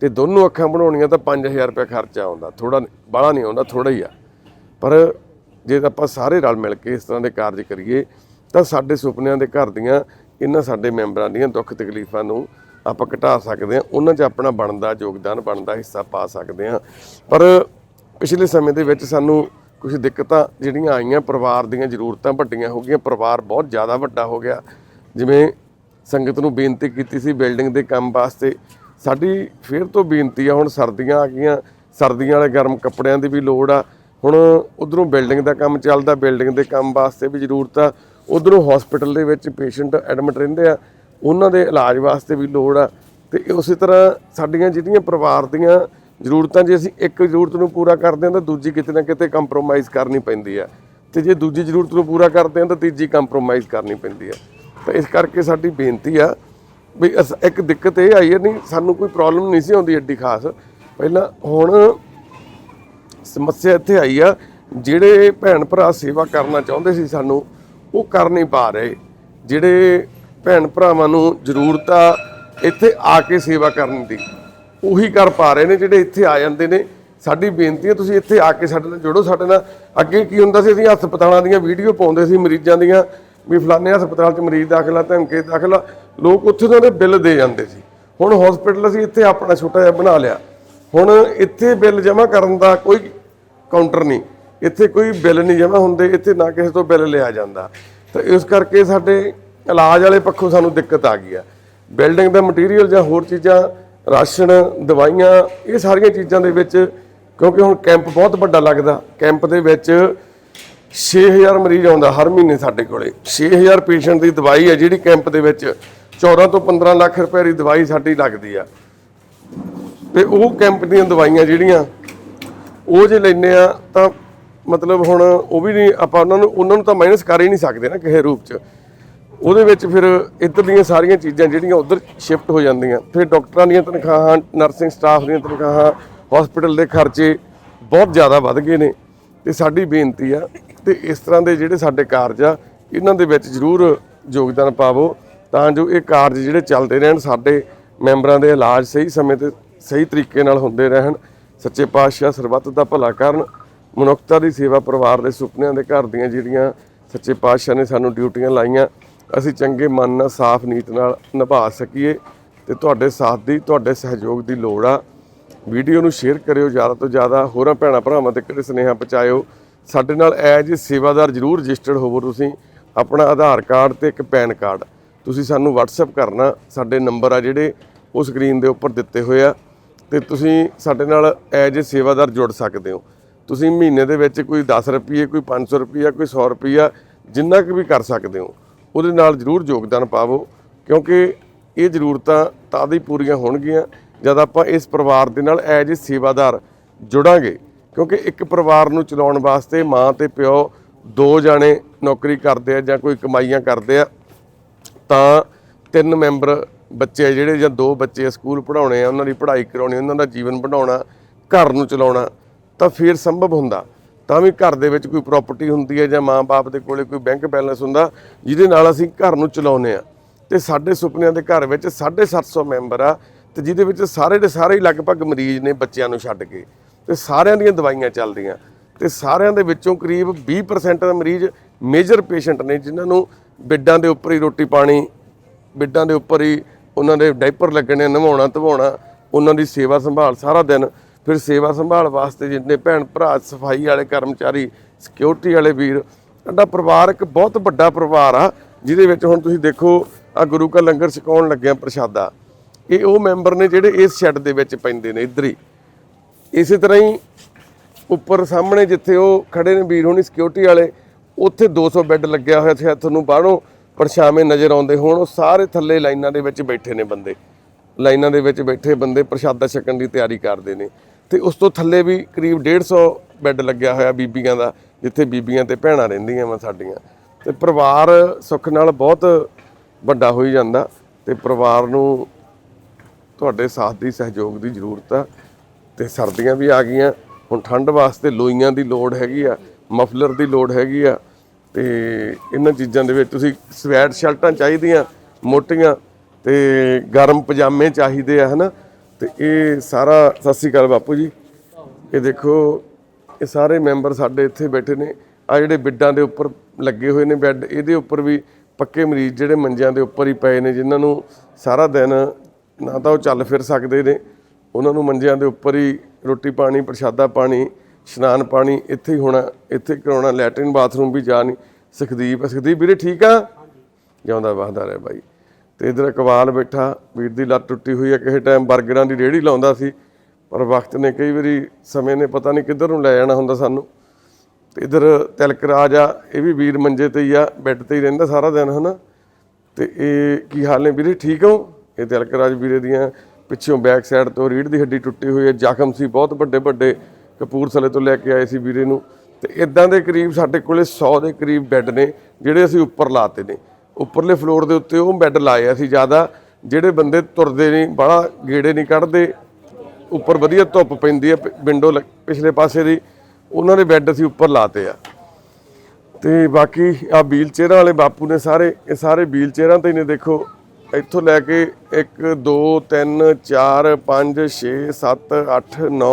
ਤੇ ਦੋਨੋਂ ਅੱਖਾਂ ਬਣਾਉਣੀਆਂ ਤਾਂ 5000 ਰੁਪਏ ਖਰਚਾ ਆਉਂਦਾ। ਥੋੜਾ ਬਾਹਲਾ ਨਹੀਂ ਆਉਂਦਾ ਥੋੜਾ ਹੀ ਆ। ਪਰ ਜੇ ਆਪਾਂ ਸਾਰੇ ਰਲ ਮਿਲ ਕੇ ਇਸ ਤਰ੍ਹਾਂ ਦੇ ਕਾਰਜ ਕਰੀਏ, ਤਾਂ ਸਾਡੇ ਸੁਪਨਿਆਂ ਦੇ ਘਰ ਦੀਆਂ ਇਹਨਾਂ ਸਾਡੇ ਮੈਂਬਰਾਂ ਦੀਆਂ ਦੁੱਖ ਤਕਲੀਫਾਂ ਨੂੰ ਆਪਾਂ ਘਟਾ ਸਕਦੇ ਹਾਂ, ਉਹਨਾਂ 'ਚ ਆਪਣਾ ਬਣਦਾ ਯੋਗਦਾਨ, ਬਣਦਾ ਹਿੱਸਾ ਪਾ ਸਕਦੇ ਹਾਂ। ਪਰ ਪਿਛਲੇ ਸਮੇਂ ਦੇ ਵਿੱਚ ਸਾਨੂੰ ਕੁਝ ਦਿੱਕਤਾਂ ਜਿਹੜੀਆਂ ਆਈਆਂ, ਪਰਿਵਾਰ ਦੀਆਂ ਜ਼ਰੂਰਤਾਂ ਵੱਡੀਆਂ ਹੋ ਗਈਆਂ, ਪਰਿਵਾਰ ਬਹੁਤ ਜ਼ਿਆਦਾ ਵੱਡਾ ਹੋ ਗਿਆ। ਜਿਵੇਂ ਸੰਗਤ ਨੂੰ ਬੇਨਤੀ ਕੀਤੀ ਸੀ ਬਿਲਡਿੰਗ ਦੇ ਕੰਮ ਵਾਸਤੇ, ਸਾਡੀ ਫਿਰ ਤੋਂ ਬੇਨਤੀ ਆ, ਹੁਣ ਸਰਦੀਆਂ ਆ ਗਈਆਂ, ਸਰਦੀਆਂ ਵਾਲੇ ਗਰਮ ਕੱਪੜਿਆਂ ਦੀ ਵੀ ਲੋੜ ਆ। ਹੁਣ ਉਧਰੋਂ ਬਿਲਡਿੰਗ ਦਾ ਕੰਮ ਚੱਲਦਾ, ਬਿਲਡਿੰਗ ਦੇ ਕੰਮ ਵਾਸਤੇ ਵੀ ਜ਼ਰੂਰਤ ਆ। ਉਧਰੋਂ ਹਸਪੀਟਲ ਦੇ ਵਿੱਚ ਪੇਸ਼ੈਂਟ ਐਡਮਿਟ ਰਹਿੰਦੇ ਆ, ਉਹਨਾਂ ਦੇ ਇਲਾਜ ਵਾਸਤੇ ਵੀ ਲੋੜ ਆ। ਤੇ ਉਸੇ ਤਰ੍ਹਾਂ ਸਾਡੀਆਂ ਜਿਹੜੀਆਂ ਪਰਿਵਾਰ ਦੀਆਂ ਜ਼ਰੂਰਤਾਂ, ਜੇ ਅਸੀਂ ਇੱਕ ਜ਼ਰੂਰਤ ਨੂੰ ਪੂਰਾ ਕਰਦੇ ਹਾਂ ਤਾਂ ਦੂਜੀ ਕਿਤੇ ਨਾ ਕਿਤੇ ਕੰਪਰੋਮਾਈਜ਼ ਕਰਨੀ ਪੈਂਦੀ ਆ। ਤੇ ਜੇ ਦੂਜੀ ਜ਼ਰੂਰਤ ਨੂੰ ਪੂਰਾ ਕਰਦੇ ਹਾਂ ਤਾਂ ਤੀਜੀ ਕੰਪਰੋਮਾਈਜ਼ ਕਰਨੀ ਪੈਂਦੀ ਆ। ਤਾਂ ਇਸ ਕਰਕੇ ਸਾਡੀ ਬੇਨਤੀ ਆ ਵੀ ਅਸ- ਇੱਕ ਦਿੱਕਤ ਇਹ ਆਈ ਹੈ, ਨਹੀਂ, ਸਾਨੂੰ ਕੋਈ ਪ੍ਰੋਬਲਮ ਨਹੀਂ ਸੀ ਆਉਂਦੀ ਐਡੀ ਖਾਸ। ਪਹਿਲਾਂ ਹੁਣ ਸਮੱਸਿਆ ਇੱਥੇ ਆਈ ਆ, ਜਿਹੜੇ ਭੈਣ ਭਰਾ ਸੇਵਾ ਕਰਨਾ ਚਾਹੁੰਦੇ ਸੀ ਸਾਨੂੰ ਉਹ ਕਰ ਨਹੀਂ ਪਾ ਰਹੇ। ਜਿਹੜੇ ਭੈਣ ਭਰਾਵਾਂ ਨੂੰ ਜ਼ਰੂਰਤ ਆ, ਇੱਥੇ ਆ ਕੇ ਸੇਵਾ ਕਰਨ ਦੀ। ਉਹੀ ਕਰ ਪਾ ਰਹੇ ਨੇ ਜਿਹੜੇ ਇੱਥੇ ਆ ਜਾਂਦੇ ਨੇ। ਸਾਡੀ ਬੇਨਤੀ ਹੈ, ਤੁਸੀਂ ਇੱਥੇ ਆ ਕੇ ਸਾਡੇ ਨਾਲ ਜੁੜੋ। ਸਾਡੇ ਨਾਲ ਅੱਗੇ ਕੀ ਹੁੰਦਾ ਸੀ, ਅਸੀਂ ਹਸਪਤਾਲਾਂ ਦੀਆਂ ਵੀਡੀਓ ਪਾਉਂਦੇ ਸੀ ਮਰੀਜ਼ਾਂ ਦੀਆਂ, ਵੀ ਫਲਾਣੇ ਹਸਪਤਾਲ 'ਚ ਮਰੀਜ਼ ਦਾਖਲਾ, ਧਮਕੇ ਦਾਖਲਾ, ਲੋਕ ਉੱਥੇ ਤੋਂ ਦੇ ਬਿੱਲ ਦੇ ਜਾਂਦੇ ਸੀ। ਹੁਣ ਹਸਪੀਟਲ ਅਸੀਂ ਇੱਥੇ ਆਪਣਾ ਛੋਟਾ ਜਿਹਾ ਬਣਾ ਲਿਆ। ਹੁਣ ਇੱਥੇ ਬਿੱਲ ਜਮ੍ਹਾਂ ਕਰਨ ਦਾ ਕੋਈ ਕਾਊਂਟਰ ਨਹੀਂ। ਇੱਥੇ ਕੋਈ ਬਿੱਲ ਨਹੀਂ ਜਮ੍ਹਾਂ ਹੁੰਦੇ, ਇੱਥੇ ਨਾ ਕਿਸੇ ਤੋਂ ਬਿੱਲ ਲਿਆ ਜਾਂਦਾ। ਤਾਂ ਇਸ ਕਰਕੇ ਸਾਡੇ ਇਲਾਜ ਵਾਲੇ ਪੱਖੋਂ ਸਾਨੂੰ ਦਿੱਕਤ ਆ ਗਈ ਆ। ਬਿਲਡਿੰਗ ਦਾ ਮਟੀਰੀਅਲ ਜਾਂ ਹੋਰ ਚੀਜ਼ਾਂ, ਰਾਸ਼ਨ, ਦਵਾਈਆਂ, ਇਹ ਸਾਰੀਆਂ ਚੀਜ਼ਾਂ ਦੇ ਵਿੱਚ, ਕਿਉਂਕਿ ਹੁਣ ਕੈਂਪ ਬਹੁਤ ਵੱਡਾ ਲੱਗਦਾ। ਕੈਂਪ ਦੇ ਵਿੱਚ 6000 ਮਰੀਜ਼ ਆਉਂਦਾ ਹਰ ਮਹੀਨੇ ਸਾਡੇ ਕੋਲੇ। 6000 ਪੇਸ਼ੈਂਟ ਦੀ ਦਵਾਈ ਹੈ ਜਿਹੜੀ ਕੈਂਪ ਦੇ ਵਿੱਚ। 14 ਤੋਂ 15 ਲੱਖ ਰੁਪਏ ਦੀ ਦਵਾਈ ਸਾਡੀ ਲੱਗਦੀ ਆ। ਤੇ ਉਹ ਕੈਂਪ ਦੀਆਂ ਦਵਾਈਆਂ ਜਿਹੜੀਆਂ, ਉਹ ਜੇ ਲੈਨੇ ਆ ਤਾਂ ਮਤਲਬ ਹੁਣ ਉਹ ਵੀ ਨਹੀਂ, ਆਪਾਂ ਉਹਨਾਂ ਨੂੰ ਉਹਨਾਂ ਨੂੰ ਤਾਂ ਮਾਈਨਸ ਕਰ ਹੀ ਨਹੀਂ ਸਕਦੇ ਨਾ ਕਿਸੇ ਰੂਪ 'ਚ। ਉਹਦੇ ਵਿੱਚ ਫਿਰ ਇੱਧਰ ਦੀਆਂ ਸਾਰੀਆਂ ਚੀਜ਼ਾਂ ਜਿਹੜੀਆਂ ਉਧਰ ਸ਼ਿਫਟ ਹੋ ਜਾਂਦੀਆਂ। ਫਿਰ ਡਾਕਟਰਾਂ ਦੀਆਂ ਤਨਖਾਹਾਂ ਨਰਸਿੰਗ ਸਟਾਫ ਦੀਆਂ ਤਨਖਾਹਾਂ ਹਸਪੀਟਲ ਦੇ ਖਰਚੇ ਬਹੁਤ ਜ਼ਿਆਦਾ ਵੱਧ ਗਏ ਨੇ। ਤੇ ਸਾਡੀ ਬੇਨਤੀ ਆ ਤੇ ਇਸ ਤਰ੍ਹਾਂ ਦੇ ਜਿਹੜੇ ਸਾਡੇ ਕਾਰਜ ਆ, ਇਹਨਾਂ ਦੇ ਵਿੱਚ ਜ਼ਰੂਰ ਯੋਗਦਾਨ ਪਾਵੋ ਤਾਂ ਜੋ ਇਹ ਕਾਰਜ ਜਿਹੜੇ ਚੱਲਦੇ ਰਹਿਣ, ਸਾਡੇ ਮੈਂਬਰਾਂ ਦੇ ਇਲਾਜ ਸਹੀ ਸਮੇਂ ਤੇ ਸਹੀ ਤਰੀਕੇ ਨਾਲ ਹੁੰਦੇ ਰਹਿਣ। ਸੱਚੇ ਪਾਤਸ਼ਾਹ ਸਰਬੱਤ ਦਾ ਭਲਾ ਕਰਨ। ਮਨੁੱਖਤਾ ਦੀ ਸੇਵਾ ਪਰਿਵਾਰ ਦੇ ਸੁਪਨਿਆਂ ਦੇ ਘਰ ਦੀਆਂ ਜਿਹੜੀਆਂ ਸੱਚੇ ਪਾਤਸ਼ਾਹ ਨੇ ਸਾਨੂੰ ਡਿਊਟੀਆਂ ਲਾਈਆਂ, ਅਸੀਂ ਚੰਗੇ ਮਨ ਨਾਲ, ਸਾਫ਼ ਨੀਤ ਨਾਲ ਨਿਭਾ ਸਕੀਏ ਤੇ ਤੁਹਾਡੇ ਸਾਥ ਦੀ, ਤੁਹਾਡੇ ਸਹਿਯੋਗ ਦੀ ਲੋੜ ਆ। ਵੀਡੀਓ ਨੂੰ ਸ਼ੇਅਰ ਕਰਿਓ ਜ਼ਿਆਦਾ ਤੋਂ ਜ਼ਿਆਦਾ, ਹੋਰਾਂ ਭੈਣਾਂ ਭਰਾਵਾਂ ਤੱਕ ਇਹ ਸੁਨੇਹਾ ਪਹੁੰਚਾਇਓ। ਸਾਡੇ ਨਾਲ ਐਜ ਸੇਵਾਦਾਰ ਜਰੂਰ ਰਜਿਸਟਰਡ ਹੋਵੋ ਤੁਸੀਂ। ਆਪਣਾ ਆਧਾਰ ਕਾਰਡ ਤੇ ਇੱਕ ਪੈਨ ਕਾਰਡ। ਤੁਸੀਂ ਸਾਨੂੰ WhatsApp ਕਰਨਾ, ਸਾਡੇ ਨੰਬਰ ਆ ਜਿਹੜੇ ਉਹ ਸਕਰੀਨ ਦੇ ਉੱਪਰ ਦਿੱਤੇ ਹੋਏ ਆ ਤੇ ਤੁਸੀਂ ਸਾਡੇ ਨਾਲ ਐਜ ਸੇਵਾਦਾਰ ਜੁੜ ਸਕਦੇ ਹੋ। ਤੁਸੀਂ ਮਹੀਨੇ ਦੇ ਵਿੱਚ ਕੋਈ 10 ਰੁਪਏ ਕੋਈ 500 ਰੁਪਏ ਕੋਈ 100 ਰੁਪਿਆ ਜਿੰਨਾ ਕੁ ਵੀ ਕਰ ਸਕਦੇ ਹੋ, ਉਹਦੇ ਨਾਲ ਜਰੂਰ ਯੋਗਦਾਨ ਪਾਵੋ, ਕਿਉਂਕਿ ਇਹ ਜ਼ਰੂਰਤਾਂ ਤਦ ਹੀ ਪੂਰੀਆਂ ਹੋਣਗੀਆਂ, ਜਦ ਆਪਾਂ ਇਸ ਪਰਿਵਾਰ ਦੇ ਨਾਲ ਐਜ ਸੇਵਾਦਾਰ ਜੁੜਾਂਗੇ, ਕਿਉਂਕਿ ਇੱਕ ਪਰਿਵਾਰ ਨੂੰ ਚਲਾਉਣ ਵਾਸਤੇ ਮਾਂ ਤੇ ਪਿਓ ਦੋ ਜਾਣੇ ਨੌਕਰੀ ਕਰਦੇ ਆ ਜਾਂ ਕੋਈ ਕਮਾਈਆਂ ਕਰਦੇ ਆ, ਤਾਂ ਤਿੰਨ ਮੈਂਬਰ ਬੱਚੇ ਆ ਜਿਹੜੇ ਜਾਂ ਦੋ ਬੱਚੇ ਸਕੂਲ ਪੜਾਉਣੇ ਆ, ਉਹਨਾਂ ਦੀ ਪੜ੍ਹਾਈ ਕਰਾਉਣੀ, ਉਹਨਾਂ ਦਾ ਜੀਵਨ ਬਣਾਉਣਾ, ਘਰ ਨੂੰ ਚਲਾਉਣਾ ਤਾਂ ਫਿਰ ਸੰਭਵ ਹੁੰਦਾ। ਤਾਂ ਵੀ ਘਰ ਦੇ ਵਿੱਚ ਕੋਈ ਪ੍ਰਾਪਰਟੀ ਹੁੰਦੀ ਹੈ ਜਾਂ ਮਾਂ-ਬਾਪ ਦੇ ਕੋਲੇ ਕੋਈ ਬੈਂਕ ਬੈਲੈਂਸ ਹੁੰਦਾ, ਜਿਹਦੇ ਨਾਲ ਅਸੀਂ ਘਰ ਨੂੰ ਚਲਾਉਨੇ ਆ ਤੇ ਸਾਡੇ ਸੁਪਨਿਆਂ ਦੇ ਘਰ ਵਿੱਚ 750 ਮੈਂਬਰ ਆ, ਤੇ ਜਿਹਦੇ ਵਿੱਚ ਸਾਰੇ ਦੇ ਸਾਰੇ ਹੀ ਲਗਭਗ ਮਰੀਜ਼ ਨੇ ਬੱਚਿਆਂ ਨੂੰ ਛੱਡ ਕੇ। ਤੇ ਸਾਰਿਆਂ ਦੀਆਂ ਦਵਾਈਆਂ ਚੱਲਦੀਆਂ ਤੇ ਸਾਰਿਆਂ ਦੇ ਵਿੱਚੋਂ ਕਰੀਬ 20% ਦਾ ਮਰੀਜ਼ ਮੇਜਰ ਪੇਸ਼ੈਂਟ ਨੇ, ਜਿਨ੍ਹਾਂ ਨੂੰ ਬਿੱਡਾਂ ਦੇ ਉੱਪਰ ਹੀ ਰੋਟੀ ਪਾਣੀ, ਬਿੱਡਾਂ ਦੇ ਉੱਪਰ ਹੀ ਉਹਨਾਂ ਦੇ ਡਾਈਪਰ ਲੱਗਣੇ, ਨਵਾਉਣਾ, ਧਵਾਉਣਾ, ਉਹਨਾਂ ਦੀ ਸੇਵਾ ਸੰਭਾਲ ਸਾਰਾ ਦਿਨ ਫਿਰ ਸੇਵਾ ਸੰਭਾਲ ਵਾਸਤੇ ਜਿੰਨੇ ਭੈਣ ਭਰਾ, ਸਫ਼ਾਈ ਵਾਲੇ, ਕਰਮਚਾਰੀ ਸਿਕਿਉਰਿਟੀ ਵਾਲੇ ਵੀਰ, ਸਾਡਾ ਪਰਿਵਾਰ ਇੱਕ ਬਹੁਤ ਵੱਡਾ ਪਰਿਵਾਰ ਆ, ਜਿਹਦੇ ਵਿੱਚ ਹੁਣ ਤੁਸੀਂ ਦੇਖੋ ਆ ਗੁਰੂ ਕਾ ਲੰਗਰ ਛਕਾਉਣ ਲੱਗਿਆ ਪ੍ਰਸ਼ਾਦਾ। ਇਹ ਉਹ ਮੈਂਬਰ ਨੇ ਜਿਹੜੇ ਇਸ ਸ਼ੈੱਡ ਦੇ ਵਿੱਚ ਪੈਂਦੇ ਨੇ ਇੱਧਰ ਹੀ। ਇਸੇ ਤਰ੍ਹਾਂ ਹੀ ਉੱਪਰ ਸਾਹਮਣੇ ਜਿੱਥੇ ਉਹ ਖੜੇ ਨੇ ਵੀਰ ਹੋਣੀ ਸਿਕਿਉਰਿਟੀ ਵਾਲੇ, ਉੱਥੇ 200 ਬੈੱਡ ਲੱਗਿਆ ਹੋਇਆ ਸੀ ਤੁਹਾਨੂੰ ਬਾਹਰੋਂ ਪਰਛਾਵੇਂ ਨਜ਼ਰ ਆਉਂਦੇ ਹੋਣ, ਉਹ ਸਾਰੇ ਥੱਲੇ ਲਾਈਨਾਂ ਦੇ ਵਿੱਚ ਬੈਠੇ ਨੇ ਬੰਦੇ। ਲਾਈਨਾਂ ਦੇ ਵਿੱਚ ਬੈਠੇ ਬੰਦੇ ਪ੍ਰਸ਼ਾਦਾ ਛਕਣ ਦੀ ਤਿਆਰੀ ਕਰਦੇ ਨੇ। ਤੇ ਉਸ ਤੋਂ ਥੱਲੇ ਵੀ ਕਰੀਬ 150 ਬੈੱਡ ਲੱਗਿਆ ਹੋਇਆ ਬੀਬੀਆਂ ਦਾ, ਜਿੱਥੇ ਬੀਬੀਆਂ ਤੇ ਭੈਣਾਂ ਰਹਿੰਦੀਆਂ ਵਾ ਸਾਡੀਆਂ। ਤੇ ਪਰਿਵਾਰ ਸੁੱਖ ਨਾਲ ਬਹੁਤ ਵੱਡਾ ਹੋਈ ਜਾਂਦਾ ਤੇ ਪਰਿਵਾਰ ਨੂੰ ਤੁਹਾਡੇ ਸਾਥ ਦੀ ਸਹਿਯੋਗ ਦੀ ਜ਼ਰੂਰਤ ਆ। ਤੇ ਸਰਦੀਆਂ ਵੀ ਆ ਗਈਆਂ, ਹੁਣ ਠੰਡ ਵਾਸਤੇ ਲੋਈਆਂ ਦੀ ਲੋੜ ਹੈਗੀ ਆ, ਮਫਲਰ ਦੀ ਲੋੜ ਹੈਗੀ ਆ। ਤੇ ਇਹਨਾਂ ਚੀਜ਼ਾਂ ਦੇ ਵਿੱਚ ਤੁਸੀਂ ਸਵੈਟ ਸ਼ਰਟਾਂ ਚਾਹੀਦੀਆਂ, ਮੋਟੀਆਂ ਤੇ ਗਰਮ ਪਜਾਮੇ ਚਾਹੀਦੇ ਆ ਹਨਾ? ਤੇ ਇਹ ਸਾਰਾ ਸਤਿ ਸ਼੍ਰੀ ਅਕਾਲ ਬਾਪੂ ਜੀ। ਇਹ ਦੇਖੋ ਇਹ ਸਾਰੇ ਮੈਂਬਰ ਸਾਡੇ ਇੱਥੇ ਬੈਠੇ ਨੇ। ਆ ਜਿਹੜੇ ਬਿੱਡਾਂ ਦੇ ਉੱਪਰ ਲੱਗੇ ਹੋਏ ਨੇ ਬੈੱਡ ਇਹਦੇ ਉੱਪਰ ਵੀ ਪੱਕੇ ਮਰੀਜ਼ ਜਿਹੜੇ ਮੰਜਿਆਂ ਦੇ ਉੱਪਰ ਹੀ ਪਏ ਨੇ ਜਿਨ੍ਹਾਂ ਨੂੰ ਸਾਰਾ ਦਿਨ ਨਾ ਤਾਂ ਉਹ ਚੱਲ ਫਿਰ ਸਕਦੇ ਨੇ। ਉਹਨਾਂ ਨੂੰ ਮੰਜਿਆਂ ਦੇ ਉੱਪਰ ਹੀ ਰੋਟੀ ਪਾਣੀ ਪ੍ਰਸ਼ਾਦਾ ਪਾਣੀ ਇਸ਼ਨਾਨ ਪਾਣੀ ਇੱਥੇ ਹੀ ਹੋਣਾ ਇੱਥੇ ਕਰਾਉਣਾ ਲੈਟਰਿਨ ਬਾਥਰੂਮ ਵੀ ਜਾ ਨਹੀਂ ਸੁਖਦੀਪ ਸੁਖਦੀਪ ਵੀਰੇ ਠੀਕ ਆ? ਜਿਉਂਦਾ ਵਸਦਾ ਰਹਿ ਬਾਈ। ਤੇ ਇਧਰ ਇਕਬਾਲ ਬੈਠਾ, ਵੀਰ ਦੀ ਲੱਤ ਟੁੱਟੀ ਹੋਈ ਹੈ ਕਿਸੇ ਟਾਈਮ 버ਗਰਾਂ ਦੀ ਰੇਹੜੀ ਲਾਉਂਦਾ ਸੀ, ਪਰ ਵਕਤ ਨੇ ਕਈ ਵਾਰੀ ਸਮੇਂ ਨੇ ਪਤਾ ਨਹੀਂ ਕਿੱਧਰ ਨੂੰ ਲੈ ਜਾਣਾ ਹੁੰਦਾ ਸਾਨੂੰ। ਤੇ ਇਧਰ ਤਿਲਕ ਰਾਜ ਆ, ਇਹ ਵੀ ਵੀਰ ਮੰਜੇ ਤੇ ਹੀ ਆ, ਬੈੱਡ ਤੇ ਹੀ ਰਹਿੰਦਾ ਸਾਰਾ ਦਿਨ, ਹਨਾ? ਤੇ ਇਹ ਕੀ ਹਾਲ ਨੇ ਵੀਰੇ, ਠੀਕ ਹੋ? ਇਹ ਤਿਲਕ ਰਾਜ ਵੀਰੇ ਦੀਆਂ ਪਿੱਛੋਂ ਬੈਕ ਸਾਈਡ ਤੋਂ ਰੀੜ ਦੀ ਹੱਡੀ ਟੁੱਟੀ ਹੋਈ ਹੈ ਜ਼ਖਮ ਸੀ, ਬਹੁਤ ਵੱਡੇ ਵੱਡੇ ਕਪੂਰਥਲੇ ਤੋਂ ਲੈ ਕੇ ਆਏ ਸੀ ਵੀਰੇ ਨੂੰ। ਤੇ ਇਦਾਂ ਦੇ ਕਰੀਬ ਸਾਡੇ ਕੋਲੇ 100 ਦੇ ਕਰੀਬ ਬੈੱਡ ਨੇ, ਜਿਹੜੇ ਅਸੀਂ ਉੱਪਰ ਲਾਤੇ ਨੇ। ਉੱਪਰਲੇ ਫਲੋਰ ਦੇ ਉੱਤੇ ਉਹ ਬੈੱਡ ਲਾਏ ਅਸੀਂ ਜ਼ਿਆਦਾ, ਜਿਹੜੇ ਬੰਦੇ ਤੁਰਦੇ ਨਹੀਂ ਬੜਾ ਗੇੜੇ ਨਹੀਂ ਕੱਢਦੇ, ਉੱਪਰ ਵਧੀਆ ਧੁੱਪ ਪੈਂਦੀ ਹੈ ਵਿੰਡੋ ਪਿਛਲੇ ਪਾਸੇ ਦੀ, ਉਹਨਾਂ ਦੇ ਬੈੱਡ ਅਸੀਂ ਉੱਪਰ ਲਾਤੇ ਆ। ਤੇ ਬਾਕੀ ਆ ਵੀਲ ਚੇਅਰਾਂ ਵਾਲੇ ਬਾਪੂ ਨੇ ਸਾਰੇ, ਇਹ ਸਾਰੇ ਵੀਲ ਚੇਅਰਾਂ ਤੇ ਨੇ, ਦੇਖੋ, ਇੱਥੋਂ ਲੈ ਕੇ 1 2 3 4 5 6 7 8 9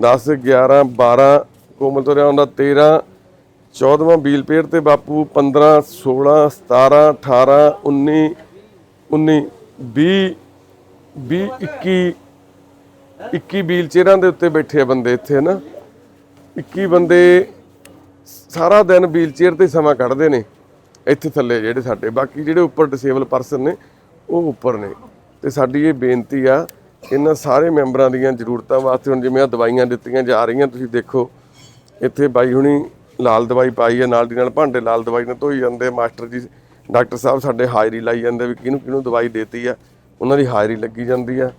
10 11 12 ਕੋਮਲ ਤੋਂ ਹੁੰਦਾ 13 14ਵਾਂ ਵੀਲ ਪੇਅਰ ਤੇ ਬਾਪੂ 15 16 17 18 19 19 20 20 21 21 ਵੀਲ ਚੇਅਰਾਂ ਦੇ ਉੱਤੇ ਬੈਠੇ ਆ ਬੰਦੇ ਇੱਥੇ ਨਾ 21 ਬੰਦੇ ਸਾਰਾ ਦਿਨ ਵੀਲ ਚੇਅਰ ਤੇ ਸਮਾਂ ਕੱਢਦੇ ਨੇ, ਇੱਥੇ ਥੱਲੇ ਜਿਹੜੇ ਸਾਡੇ, ਬਾਕੀ ਜਿਹੜੇ ਉੱਪਰ ਡਿਸੇਬਲ ਪਰਸਨ ਨੇ, ਉਹ ਉੱਪਰ ਨੇ। ਤੇ ਸਾਡੀ ਇਹ ਬੇਨਤੀ ਆ, ਇਹਨਾਂ ਸਾਰੇ ਮੈਂਬਰਾਂ ਦੀਆਂ ਜ਼ਰੂਰਤਾਂ ਵਾਸਤੇ ਹੁਣ ਜਿਵੇਂ ਆ ਦਵਾਈਆਂ ਦਿੱਤੀਆਂ ਜਾ ਰਹੀਆਂ, ਤੁਸੀਂ ਦੇਖੋ, ਇੱਥੇ ਬਾਈ ਹੁਣੀ ਲਾਲ ਦਵਾਈ ਪਾਈ ਹੈ, ਨਾਲ ਦੀ ਨਾਲ ਭਾਂਡੇ ਲਾਲ ਦਵਾਈ ਨਾਲ ਧੋਈ ਜਾਂਦੇ ਮਾਸਟਰ ਜੀ, ਡਾਕਟਰ ਸਾਹਿਬ ਸਾਡੇ ਹਾਜ਼ਰੀ ਲਾਈ ਜਾਂਦੇ ਵੀ ਕਿਹਨੂੰ ਕਿਹਨੂੰ ਦਵਾਈ ਦੇਤੀ ਆ। ਉਹਨਾਂ ਦੀ ਹਾਜ਼ਰੀ ਲੱਗੀ ਜਾਂਦੀ ਆ।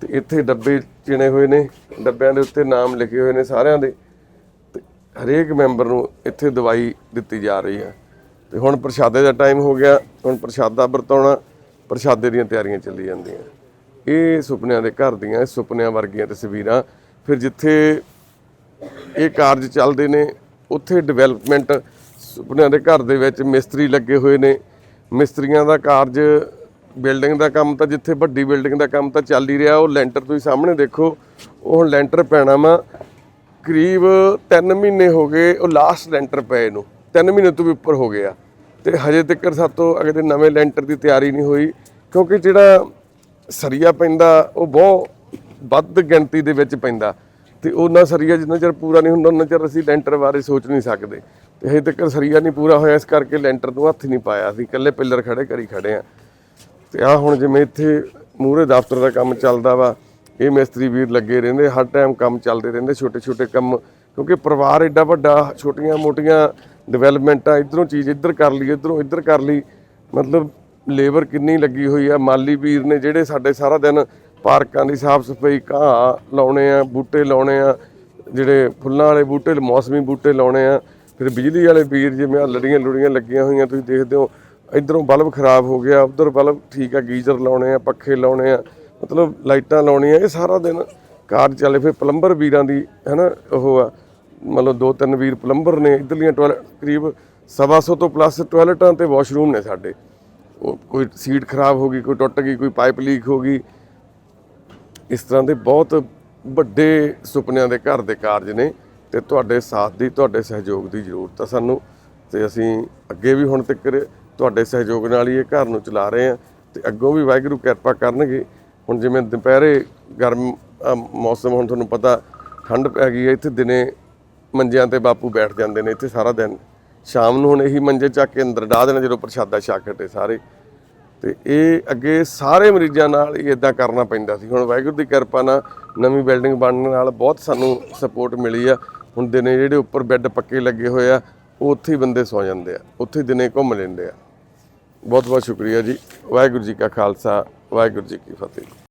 ਤੇ ਇੱਥੇ ਡੱਬੇ ਚਿਣੇ ਹੋਏ ਨੇ, ਡੱਬਿਆਂ ਦੇ ਉੱਤੇ ਨਾਮ ਲਿਖੇ ਹੋਏ ਨੇ ਸਾਰਿਆਂ ਦੇ। ਤੇ ਹਰੇਕ ਮੈਂਬਰ ਨੂੰ ਇੱਥੇ ਦਵਾਈ ਦਿੱਤੀ ਜਾ ਰਹੀ ਆ। ਤੇ ਹੁਣ ਪ੍ਰਸ਼ਾਦੇ ਦਾ ਟਾਈਮ ਹੋ ਗਿਆ, ਹੁਣ ਪ੍ਰਸ਼ਾਦਾ ਵਰਤਾਉਣਾ, ਪ੍ਰਸ਼ਾਦੇ ਦੀਆਂ ਤਿਆਰੀਆਂ ਚੱਲੀ ਜਾਂਦੀਆਂ। ਇਹ ਸੁਪਨਿਆਂ ਦੇ ਘਰ ਦੀਆਂ ਸੁਪਨਿਆਂ ਵਰਗੀਆਂ ਤਸਵੀਰਾਂ। ਫਿਰ ਜਿੱਥੇ ਇਹ ਕਾਰਜ ਚੱਲਦੇ ਨੇ ਉੱਥੇ ਡਿਵੈਲਪਮੈਂਟ ਸੁਪਨਿਆਂ ਦੇ ਘਰ ਦੇ ਵਿੱਚ ਮਿਸਤਰੀ ਲੱਗੇ ਹੋਏ ਨੇ। ਮਿਸਤਰੀਆਂ ਦਾ ਕਾਰਜ ਬਿਲਡਿੰਗ ਦਾ ਕੰਮ ਤਾਂ ਜਿੱਥੇ ਵੱਡੀ ਬਿਲਡਿੰਗ ਦਾ ਕੰਮ ਤਾਂ ਚੱਲ ਹੀ ਰਿਹਾ, ਉਹ ਲੈਂਟਰ ਤੁਸੀਂ ਸਾਹਮਣੇ ਦੇਖੋ, ਉਹ ਹੁਣ ਲੈਂਟਰ ਪੈਣਾ ਵਾ। ਕਰੀਬ 3 ਮਹੀਨੇ ਹੋ ਗਏ, ਉਹ ਲਾਸਟ ਲੈਂਟਰ ਪਏ ਨੂੰ। 3 ਮਹੀਨੇ ਤੋਂ ਵੀ ਉੱਪਰ ਹੋ ਗਿਆ। ਤੇ ਹਜੇ ਤੱਕ ਸਾਤੋਂ ਅਗਲੇ ਨਵੇਂ ਲੈਂਟਰ ਦੀ ਤਿਆਰੀ ਨਹੀਂ ਹੋਈ, ਕਿਉਂਕਿ ਜਿਹੜਾ ਸਰੀਆ ਪੈਂਦਾ, ਉਹ ਬਹੁਤ ਵੱਧ ਗਿਣਤੀ ਦੇ ਵਿੱਚ ਪੈਂਦਾ। ਤੇ ਉਹਨਾਂ ਸਰੀਆ ਜਿੰਨਾ ਚਿਰ ਪੂਰਾ ਨਹੀਂ ਹੁੰਦਾ, ਉਹਨਾਂ ਚਿਰ ਅਸੀਂ ਲੈਂਟਰ ਬਾਰੇ ਸੋਚ ਨਹੀਂ ਸਕਦੇ। ਤੇ ਹਜੇ ਤੱਕ ਸਰੀਆ ਨਹੀਂ ਪੂਰਾ ਹੋਇਆ, ਇਸ ਕਰਕੇ ਲੈਂਟਰ ਨੂੰ ਹੱਥ ਨਹੀਂ ਪਾਇਆ। ਅਸੀਂ ਇਕੱਲੇ ਪਿੱਲਰ ਖੜੇ ਕਰੀ ਖੜੇ ਆ। ਤੇ ਆ ਹੁਣ ਜਿਵੇਂ ਇੱਥੇ ਮੂਹਰੇ ਦਫ਼ਤਰ ਦਾ ਕੰਮ ਚੱਲਦਾ ਵਾ, ਇਹ ਮਿਸਤਰੀ ਵੀਰ ਲੱਗੇ ਰਹਿੰਦੇ, ਹਰ ਟਾਈਮ ਕੰਮ ਚੱਲਦੇ ਰਹਿੰਦੇ ਛੋਟੇ ਛੋਟੇ ਕੰਮ। ਕਿਉਂਕਿ ਪਰਿਵਾਰ ਐਡਾ ਵੱਡਾ, ਛੋਟੀਆਂ ਮੋਟੀਆਂ ਡਿਵੈਲਪਮੈਂਟਾਂ ਇਧਰੋਂ ਚੀਜ਼ ਇੱਧਰ ਕਰ ਲਈ, ਇਧਰੋਂ ਇੱਧਰ ਕਰ ਲਈ। ਮਤਲਬ ਲੇਬਰ ਕਿੰਨੀ ਲੱਗੀ ਹੋਈ ਆ। ਮਾਲੀ ਵੀਰ ਨੇ ਜਿਹੜੇ ਸਾਡੇ ਸਾਰਾ ਦਿਨ ਪਾਰਕਾਂ ਦੀ ਸਾਫ਼ ਸਫ਼ਾਈ ਘਾਹ ਲਾਉਣੇ ਆ, ਬੂਟੇ ਲਾਉਣੇ ਆ, ਜਿਹੜੇ ਫੁੱਲਾਂ ਵਾਲੇ ਬੂਟੇ, ਮੌਸਮੀ ਬੂਟੇ ਲਾਉਣੇ ਆ। ਫਿਰ ਬਿਜਲੀ ਵਾਲੇ ਵੀਰ ਜਿਵੇਂ ਆਹ ਲੜੀਆਂ ਲੁੜੀਆਂ ਲੱਗੀਆਂ ਹੋਈਆਂ, ਤੁਸੀਂ ਦੇਖਦੇ ਹੋ, ਇਧਰੋਂ ਬਲਬ ਖਰਾਬ ਹੋ ਗਿਆ, ਉਧਰ ਬਲਬ ਠੀਕ ਆ, ਗੀਜ਼ਰ ਲਾਉਣੇ ਆ, ਪੱਖੇ ਲਾਉਣੇ ਆ, ਮਤਲਬ ਲਾਈਟਾਂ ਲਾਉਣੀਆਂ, ਇਹ ਸਾਰਾ ਦਿਨ ਕਾਰ ਚੱਲੇ ਫਿਰ ਪਲੰਬਰ ਵੀਰਾਂ ਦੀ, ਹੈਨਾ, ਉਹ ਆ, ਮਤਲਬ ਦੋ ਤਿੰਨ ਵੀਰ ਪਲੰਬਰ ਨੇ, ਇਧਰਲੀਆਂ ਟਾਇਲਟ, ਕਰੀਬ ਸਵਾ ਸੌ ਤੋਂ ਪਲੱਸ ਟਾਇਲਟਾਂ ਤੇ ਵਾਸ਼ਰੂਮ ਨੇ ਸਾਡੇ। ਉਹ ਕੋਈ ਸੀਟ ਖਰਾਬ ਹੋ ਗਈ, ਕੋਈ ਟੁੱਟ ਗਈ, ਕੋਈ ਪਾਈਪ ਲੀਕ ਹੋ ਗਈ ਇਸ ਤਰ੍ਹਾਂ ਦੇ ਬਹੁਤ ਵੱਡੇ ਸੁਪਨਿਆਂ ਦੇ ਘਰ ਦੇ ਕਾਰਜ ਨੇ ਤੇ ਤੁਹਾਡੇ ਸਾਥ ਦੀ, ਤੁਹਾਡੇ ਸਹਿਯੋਗ ਦੀ ਜ਼ਰੂਰਤ ਆ ਸਾਨੂੰ ਤੇ ਅਸੀਂ ਅੱਗੇ ਵੀ ਹੁਣ ਤੱਕ ਤੁਹਾਡੇ ਸਹਿਯੋਗ ਨਾਲ ਹੀ ਇਹ ਘਰ ਨੂੰ ਚਲਾ ਰਹੇ ਹਾਂ ਤੇ ਅੱਗੋਂ ਵੀ ਵਾਹਿਗੁਰੂ ਕਿਰਪਾ ਕਰਨਗੇ। ਹੁਣ ਜਿਵੇਂ ਦੁਪਹਿਰੇ ਗਰਮ ਮੌਸਮ ਹੁਣ ਤੁਹਾਨੂੰ ਪਤਾ ਠੰਡ ਪੈ ਗਈ ਹੈ, ਇੱਥੇ ਦਿਨੇ ਮੰਜਿਆਂ ਤੇ ਬਾਪੂ ਬੈਠ ਜਾਂਦੇ ਨੇ, ਇੱਥੇ ਸਾਰਾ ਦਿਨ। ਸ਼ਾਮ ਨੂੰ ਹੁਣ ਇਹੀ ਮੰਜੇ ਚੱਕ ਕੇ ਅੰਦਰ ਡਾਹ ਦੇਣਾ ਜਦੋਂ ਪ੍ਰਸ਼ਾਦਾ ਛਕ ਹਟੇ ਸਾਰੇ। ਤੇ ਇਹ ਅੱਗੇ ਸਾਰੇ ਮਰੀਜ਼ਾਂ ਨਾਲ ਹੀ ਇਦਾਂ ਕਰਨਾ ਪੈਂਦਾ ਸੀ। ਹੁਣ ਵਾਹਿਗੁਰੂ ਦੀ ਕਿਰਪਾ ਨਾਲ ਨਵੀਂ ਬਿਲਡਿੰਗ ਬਣਨ ਨਾਲ ਬਹੁਤ ਸਾਨੂੰ ਸਪੋਰਟ ਮਿਲੀ ਆ। ਹੁਣ ਦਿਨੇ ਜਿਹੜੇ ਉੱਪਰ ਬੈੱਡ ਪੱਕੇ ਲੱਗੇ ਹੋਏ ਆ, ਉਹ ਉੱਥੇ ਹੀ ਬੰਦੇ ਸੌ ਜਾਂਦੇ ਆ। ਉੱਥੇ ਹੀ ਦਿਨੇ ਘੁੰਮ ਲੈਂਦੇ ਆ। ਬਹੁਤ ਬਹੁਤ ਸ਼ੁਕਰੀਆ ਜੀ। ਵਾਹਿਗੁਰੂ ਜੀ ਕਾ ਖਾਲਸਾ, ਵਾਹਿਗੁਰੂ ਜੀ ਕੀ ਫਤਿਹ।